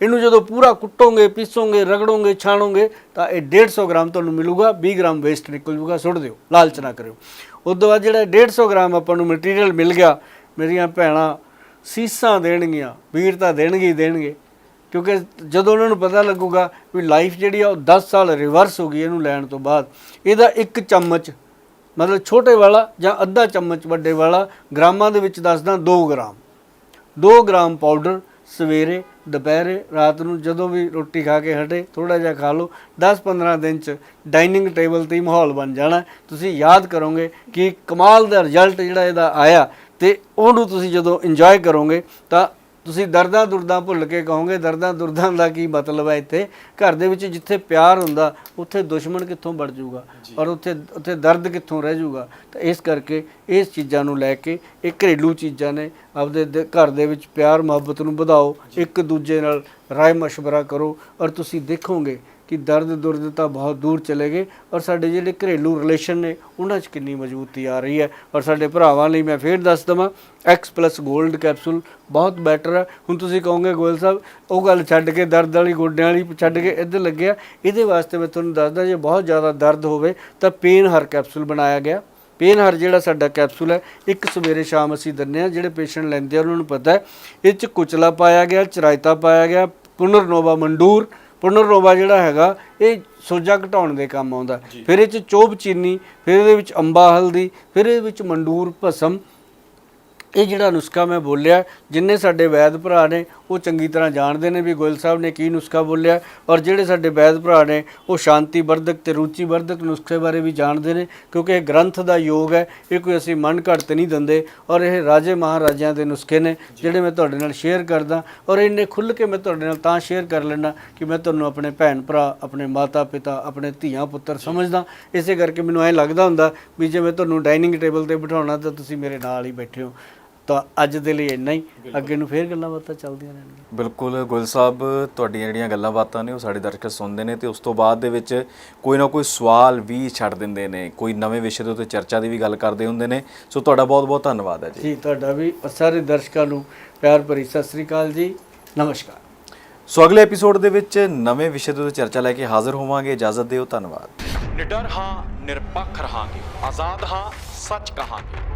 ਇਹਨੂੰ ਜਦੋਂ ਪੂਰਾ ਕੁੱਟੋਗੇ, ਪੀਸੋਗੇ, ਰਗੜੋਗੇ, ਛਾਣੋਗੇ, ਤਾਂ ਇਹ 150 ਗ੍ਰਾਮ ਤੁਹਾਨੂੰ ਮਿਲੂਗਾ। 20 ਗ੍ਰਾਮ ਵੇਸਟ ਨਿਕਲ ਜੂਗਾ ਸੁੱਟ ਦਿਓ, ਲਾਲਚ ਨਾ ਕਰਿਓ। ਉਸ ਤੋਂ ਬਾਅਦ ਜਿਹੜਾ 150 ਗ੍ਰਾਮ ਆਪਾਂ ਨੂੰ ਮਟੀਰੀਅਲ ਮਿਲ ਗਿਆ, ਮੇਰੀਆਂ ਭੈਣਾਂ ਸੀਸਾਂ ਦੇਣਗੀਆਂ, ਵੀਰਤਾ ਦੇਣਗੇ ਹੀ ਦੇਣਗੇ। ਕਿਉਂਕਿ ਜਦੋਂ ਉਹਨਾਂ ਨੂੰ ਪਤਾ ਲੱਗੂਗਾ ਵੀ ਲਾਈਫ ਜਿਹੜੀ ਆ ਉਹ 10 ਸਾਲ ਰਿਵਰਸ ਹੋ ਗਈ ਇਹਨੂੰ ਲੈਣ ਤੋਂ ਬਾਅਦ, ਇਹਦਾ ਇੱਕ ਚਮਚ, ਮਤਲਬ ਛੋਟੇ ਵਾਲਾ ਜਾਂ ਅੱਧਾ ਚਮਚ, ਵੱਡੇ ਵਾਲਾ ਗ੍ਰਾਮਾਂ ਦੇ ਵਿੱਚ ਦੱਸਦਾ 2 ਗ੍ਰਾਮ। 2 ਗ੍ਰਾਮ ਪਾਊਡਰ ਸਵੇਰੇ, ਦੁਪਹਿਰੇ, ਰਾਤ ਨੂੰ ਜਦੋਂ ਵੀ ਰੋਟੀ ਖਾ ਕੇ ਹਟੇ ਥੋੜਾ ਜਿਹਾ ਖਾ ਲਓ 10-15 ਦਿਨ ਚ ਡਾਈਨਿੰਗ ਟੇਬਲ ਤੇ ਹੀ ਮਾਹੌਲ ਬਣ ਜਾਣਾ। ਤੁਸੀਂ ਯਾਦ ਕਰੋਗੇ ਕਿ ਕਮਾਲ ਦਾ ਰਿਜ਼ਲਟ ਜਿਹੜਾ ਇਹਦਾ ਆਇਆ ਤੇ ਉਹਨੂੰ ਤੁਸੀਂ ਜਦੋਂ ਇੰਜੋਏ ਕਰੋਗੇ ਤਾਂ ਤੁਸੀਂ ਦਰਦਾਂ ਦੁਰਦਾਂ ਭੁੱਲ ਕੇ ਕਹੋਗੇ ਦਰਦਾਂ ਦੁਰਦਾਂ ਦਾ ਕੀ ਮਤਲਬ ਹੈ ਇੱਥੇ? ਘਰ ਦੇ ਵਿੱਚ ਜਿੱਥੇ ਪਿਆਰ ਹੁੰਦਾ ਉੱਥੇ ਦੁਸ਼ਮਣ ਕਿੱਥੋਂ ਵੜ ਜਾਊਗਾ ਔਰ ਉੱਥੇ ਉੱਥੇ ਦਰਦ ਕਿੱਥੋਂ ਰਹਿ ਜਾਊਗਾ ਤਾਂ ਇਸ ਕਰਕੇ ਇਸ ਚੀਜ਼ਾਂ ਨੂੰ ਲੈ ਕੇ ਇਹ ਘਰੇਲੂ ਚੀਜ਼ਾਂ ਨੇ ਆਪਦੇ ਘਰ ਦੇ ਵਿੱਚ ਪਿਆਰ ਮੁਹੱਬਤ ਨੂੰ ਵਧਾਓ ਇੱਕ ਦੂਜੇ ਨਾਲ ਰਾਏ ਮਸ਼ਵਰਾ ਕਰੋ ਔਰ ਤੁਸੀਂ ਦੇਖੋਗੇ ਕਿ ਦਰਦ ਦੁਰਦ ਤਾਂ ਬਹੁਤ ਦੂਰ ਚਲੇ ਗਏ ਔਰ ਸਾਡੇ ਜਿਹੜੇ ਘਰੇਲੂ ਰਿਲੇਸ਼ਨ ਨੇ, ਉਹਨਾਂ 'ਚ ਕਿੰਨੀ ਮਜ਼ਬੂਤੀ ਆ ਰਹੀ ਹੈ ਔਰ ਸਾਡੇ ਭਰਾਵਾਂ ਲਈ ਮੈਂ ਫੇਰ ਦੱਸ ਦਵਾਂ ਪਲੱਸ 골ਡ ਕੈਪਸੂਲ ਬਹੁਤ ਬੈਟਰ ਹੈ ਹੁਣ ਤੁਸੀਂ ਕਹੋਗੇ ਗੋਇਲ ਸਾਹਿਬ, ਉਹ ਗੱਲ ਛੱਡ ਕੇ ਦਰਦ ਵਾਲੀ ਗੋਡਿਆਂ ਵਾਲੀ ਛੱਡ ਕੇ ਇੱਧਰ ਲੱਗਿਆ। ਇਹਦੇ ਵਾਸਤੇ ਮੈਂ ਤੁਹਾਨੂੰ ਦੱਸਦਾ, ਜੇ ਬਹੁਤ ਜ਼ਿਆਦਾ ਦਰਦ ਹੋਵੇ ਤਾਂ ਪੇਨ ਹਰ ਕੈਪਸੂਲ ਬਣਾਇਆ ਗਿਆ। ਪੇਨ ਹਰ ਜਿਹੜਾ ਸਾਡਾ ਕੈਪਸੂਲ ਹੈ, ਇੱਕ ਸਵੇਰੇ ਸ਼ਾਮ ਅਸੀਂ ਦਿੰਦੇ ਆ ਜਿਹੜੇ ਪੇਸ਼ੈਂਟ ਲੈਂਦੇ ਆ, ਉਹਨਾਂ ਨੂੰ ਪਤਾ ਹੈ। ਇਹ ਚ ਕੁਚਲਾ ਪਾਇਆ ਗਿਆ, ਚਰਾਇਤਾ ਪਾਇਆ ਗਿਆ, ਪੁਨਰਨੋਵਾ ਮੰਡੂਰ ਪੁਨਰਨੋਵਾ ਜਿਹੜਾ ਹੈਗਾ ਇਹ ਸੋਜਾ ਘਟਾਉਣ ਦੇ ਕੰਮ ਆਉਂਦਾ। ਫਿਰ ਇਹ ਚ ਚੋਬ ਚੀਨੀ ਫਿਰ ਇਹਦੇ ਵਿੱਚ ਅੰਬਾ ਹਲਦੀ ਫਿਰ ਇਹਦੇ ਵਿੱਚ ਮੰਡੂਰ ਭਸਮ ਇਹ ਜਿਹੜਾ ਨੁਸਖਾ ਮੈਂ ਬੋਲਿਆ, ਜਿੰਨੇ ਸਾਡੇ ਵੈਦ ਭਰਾ ਨੇ, ਉਹ ਚੰਗੀ ਤਰ੍ਹਾਂ ਜਾਣਦੇ ਨੇ ਵੀ ਗੋਇਲ ਸਾਹਿਬ ਨੇ ਕੀ ਨੁਸਖਾ ਬੋਲਿਆ, ਔਰ ਜਿਹੜੇ ਸਾਡੇ ਵੈਦ ਭਰਾ ਨੇ, ਉਹ ਸ਼ਾਂਤੀ ਵਰਧਕ ਤੇ ਰੁਚੀ ਵਰਧਕ ਨੁਸਖੇ ਬਾਰੇ ਵੀ ਜਾਣਦੇ ਨੇ, ਕਿਉਂਕਿ ਇਹ ਗ੍ਰੰਥ ਦਾ ਯੋਗ ਹੈ, ਇਹ ਕੋਈ ਅਸੀਂ ਮਨ ਘੜਤ ਨਹੀਂ ਦਿੰਦੇ, ਔਰ ਇਹ ਰਾਜੇ ਮਹਾਰਾਜਿਆਂ ਦੇ ਨੁਸਖੇ ਨੇ, ਜਿਹੜੇ ਮੈਂ ਤੁਹਾਡੇ ਨਾਲ ਸ਼ੇਅਰ ਕਰਦਾ, ਔਰ ਇੰਨੇ ਖੁੱਲ੍ਹ ਕੇ ਮੈਂ ਤੁਹਾਡੇ ਨਾਲ ਤਾਂ ਸ਼ੇਅਰ ਕਰ ਲੈਣਾ ਕਿ ਮੈਂ ਤੁਹਾਨੂੰ ਆਪਣੇ ਭੈਣ ਭਰਾ, ਆਪਣੇ ਮਾਤਾ ਪਿਤਾ, ਆਪਣੇ ਧੀਆਂ ਪੁੱਤਰ ਸਮਝਦਾ। ਇਸੇ ਕਰਕੇ ਮੈਨੂੰ ਐਂ ਲੱਗਦਾ ਹੁੰਦਾ ਵੀ ਜੇ ਮੈਂ ਤੁਹਾਨੂੰ ਡਾਈਨਿੰਗ ਟੇਬਲ ਤੇ ਬਿਠਾਉਣਾ ਤਾਂ ਤੁਸੀਂ ਮੇਰੇ ਨਾਲ ਹੀ ਬੈਠੇ ਹੋ। ਤਾਂ ਅੱਜ ਦੇ ਲਈ ਇੰਨਾ ਹੀ। ਅੱਗੇ ਨੂੰ ਫੇਰ ਗੱਲਾਂ ਬਾਤਾਂ ਚੱਲਦੀਆਂ ਰਹਿਣਗੀਆਂ।
ਬਿਲਕੁਲ ਗੁਲ ਸਾਹਿਬ ਤੁਹਾਡੀਆਂ ਜਿਹੜੀਆਂ ਗੱਲਾਂ ਬਾਤਾਂ ਨੇ ਉਹ ਸਾਡੇ ਦਰਸ਼ਕ ਸੁਣਦੇ ਨੇ ਤੇ ਉਸ ਤੋਂ ਬਾਅਦ ਦੇ ਵਿੱਚ ਕੋਈ ਨਾ ਕੋਈ ਸਵਾਲ ਵੀ ਛੱਡ ਦਿੰਦੇ ਨੇ। ਕੋਈ ਨਵੇਂ ਵਿਸ਼ੇ ਦੇ ਉੱਤੇ ਚਰਚਾ ਦੀ ਵੀ ਗੱਲ ਕਰਦੇ ਹੁੰਦੇ ਨੇ। ਸੋ ਤੁਹਾਡਾ ਬਹੁਤ ਬਹੁਤ ਧੰਨਵਾਦ ਹੈ ਜੀ।
ਜੀ ਤੁਹਾਡਾ ਵੀ ਸਾਰੇ ਦਰਸ਼ਕਾਂ ਨੂੰ ਪਿਆਰ ਭਰੀ ਸਤਿ ਸ੍ਰੀ ਅਕਾਲ ਜੀ। ਨਮਸਕਾਰ।
ਸੋ ਅਗਲੇ ਐਪੀਸੋਡ ਦੇ ਵਿੱਚ ਨਵੇਂ ਵਿਸ਼ੇ ਦੇ ਉੱਤੇ ਚਰਚਾ ਲੈ ਕੇ ਹਾਜ਼ਰ ਹੋਵਾਂਗੇ। ਇਜਾਜ਼ਤ ਦਿਓ ਧੰਨਵਾਦ।
ਨਿਡਰ ਹਾਂ ਨਿਰਪੱਖ ਰਹਾਂਗੇ। ਆਜ਼ਾਦ ਹਾਂ ਸੱਚ ਕਹਾਂਗੇ।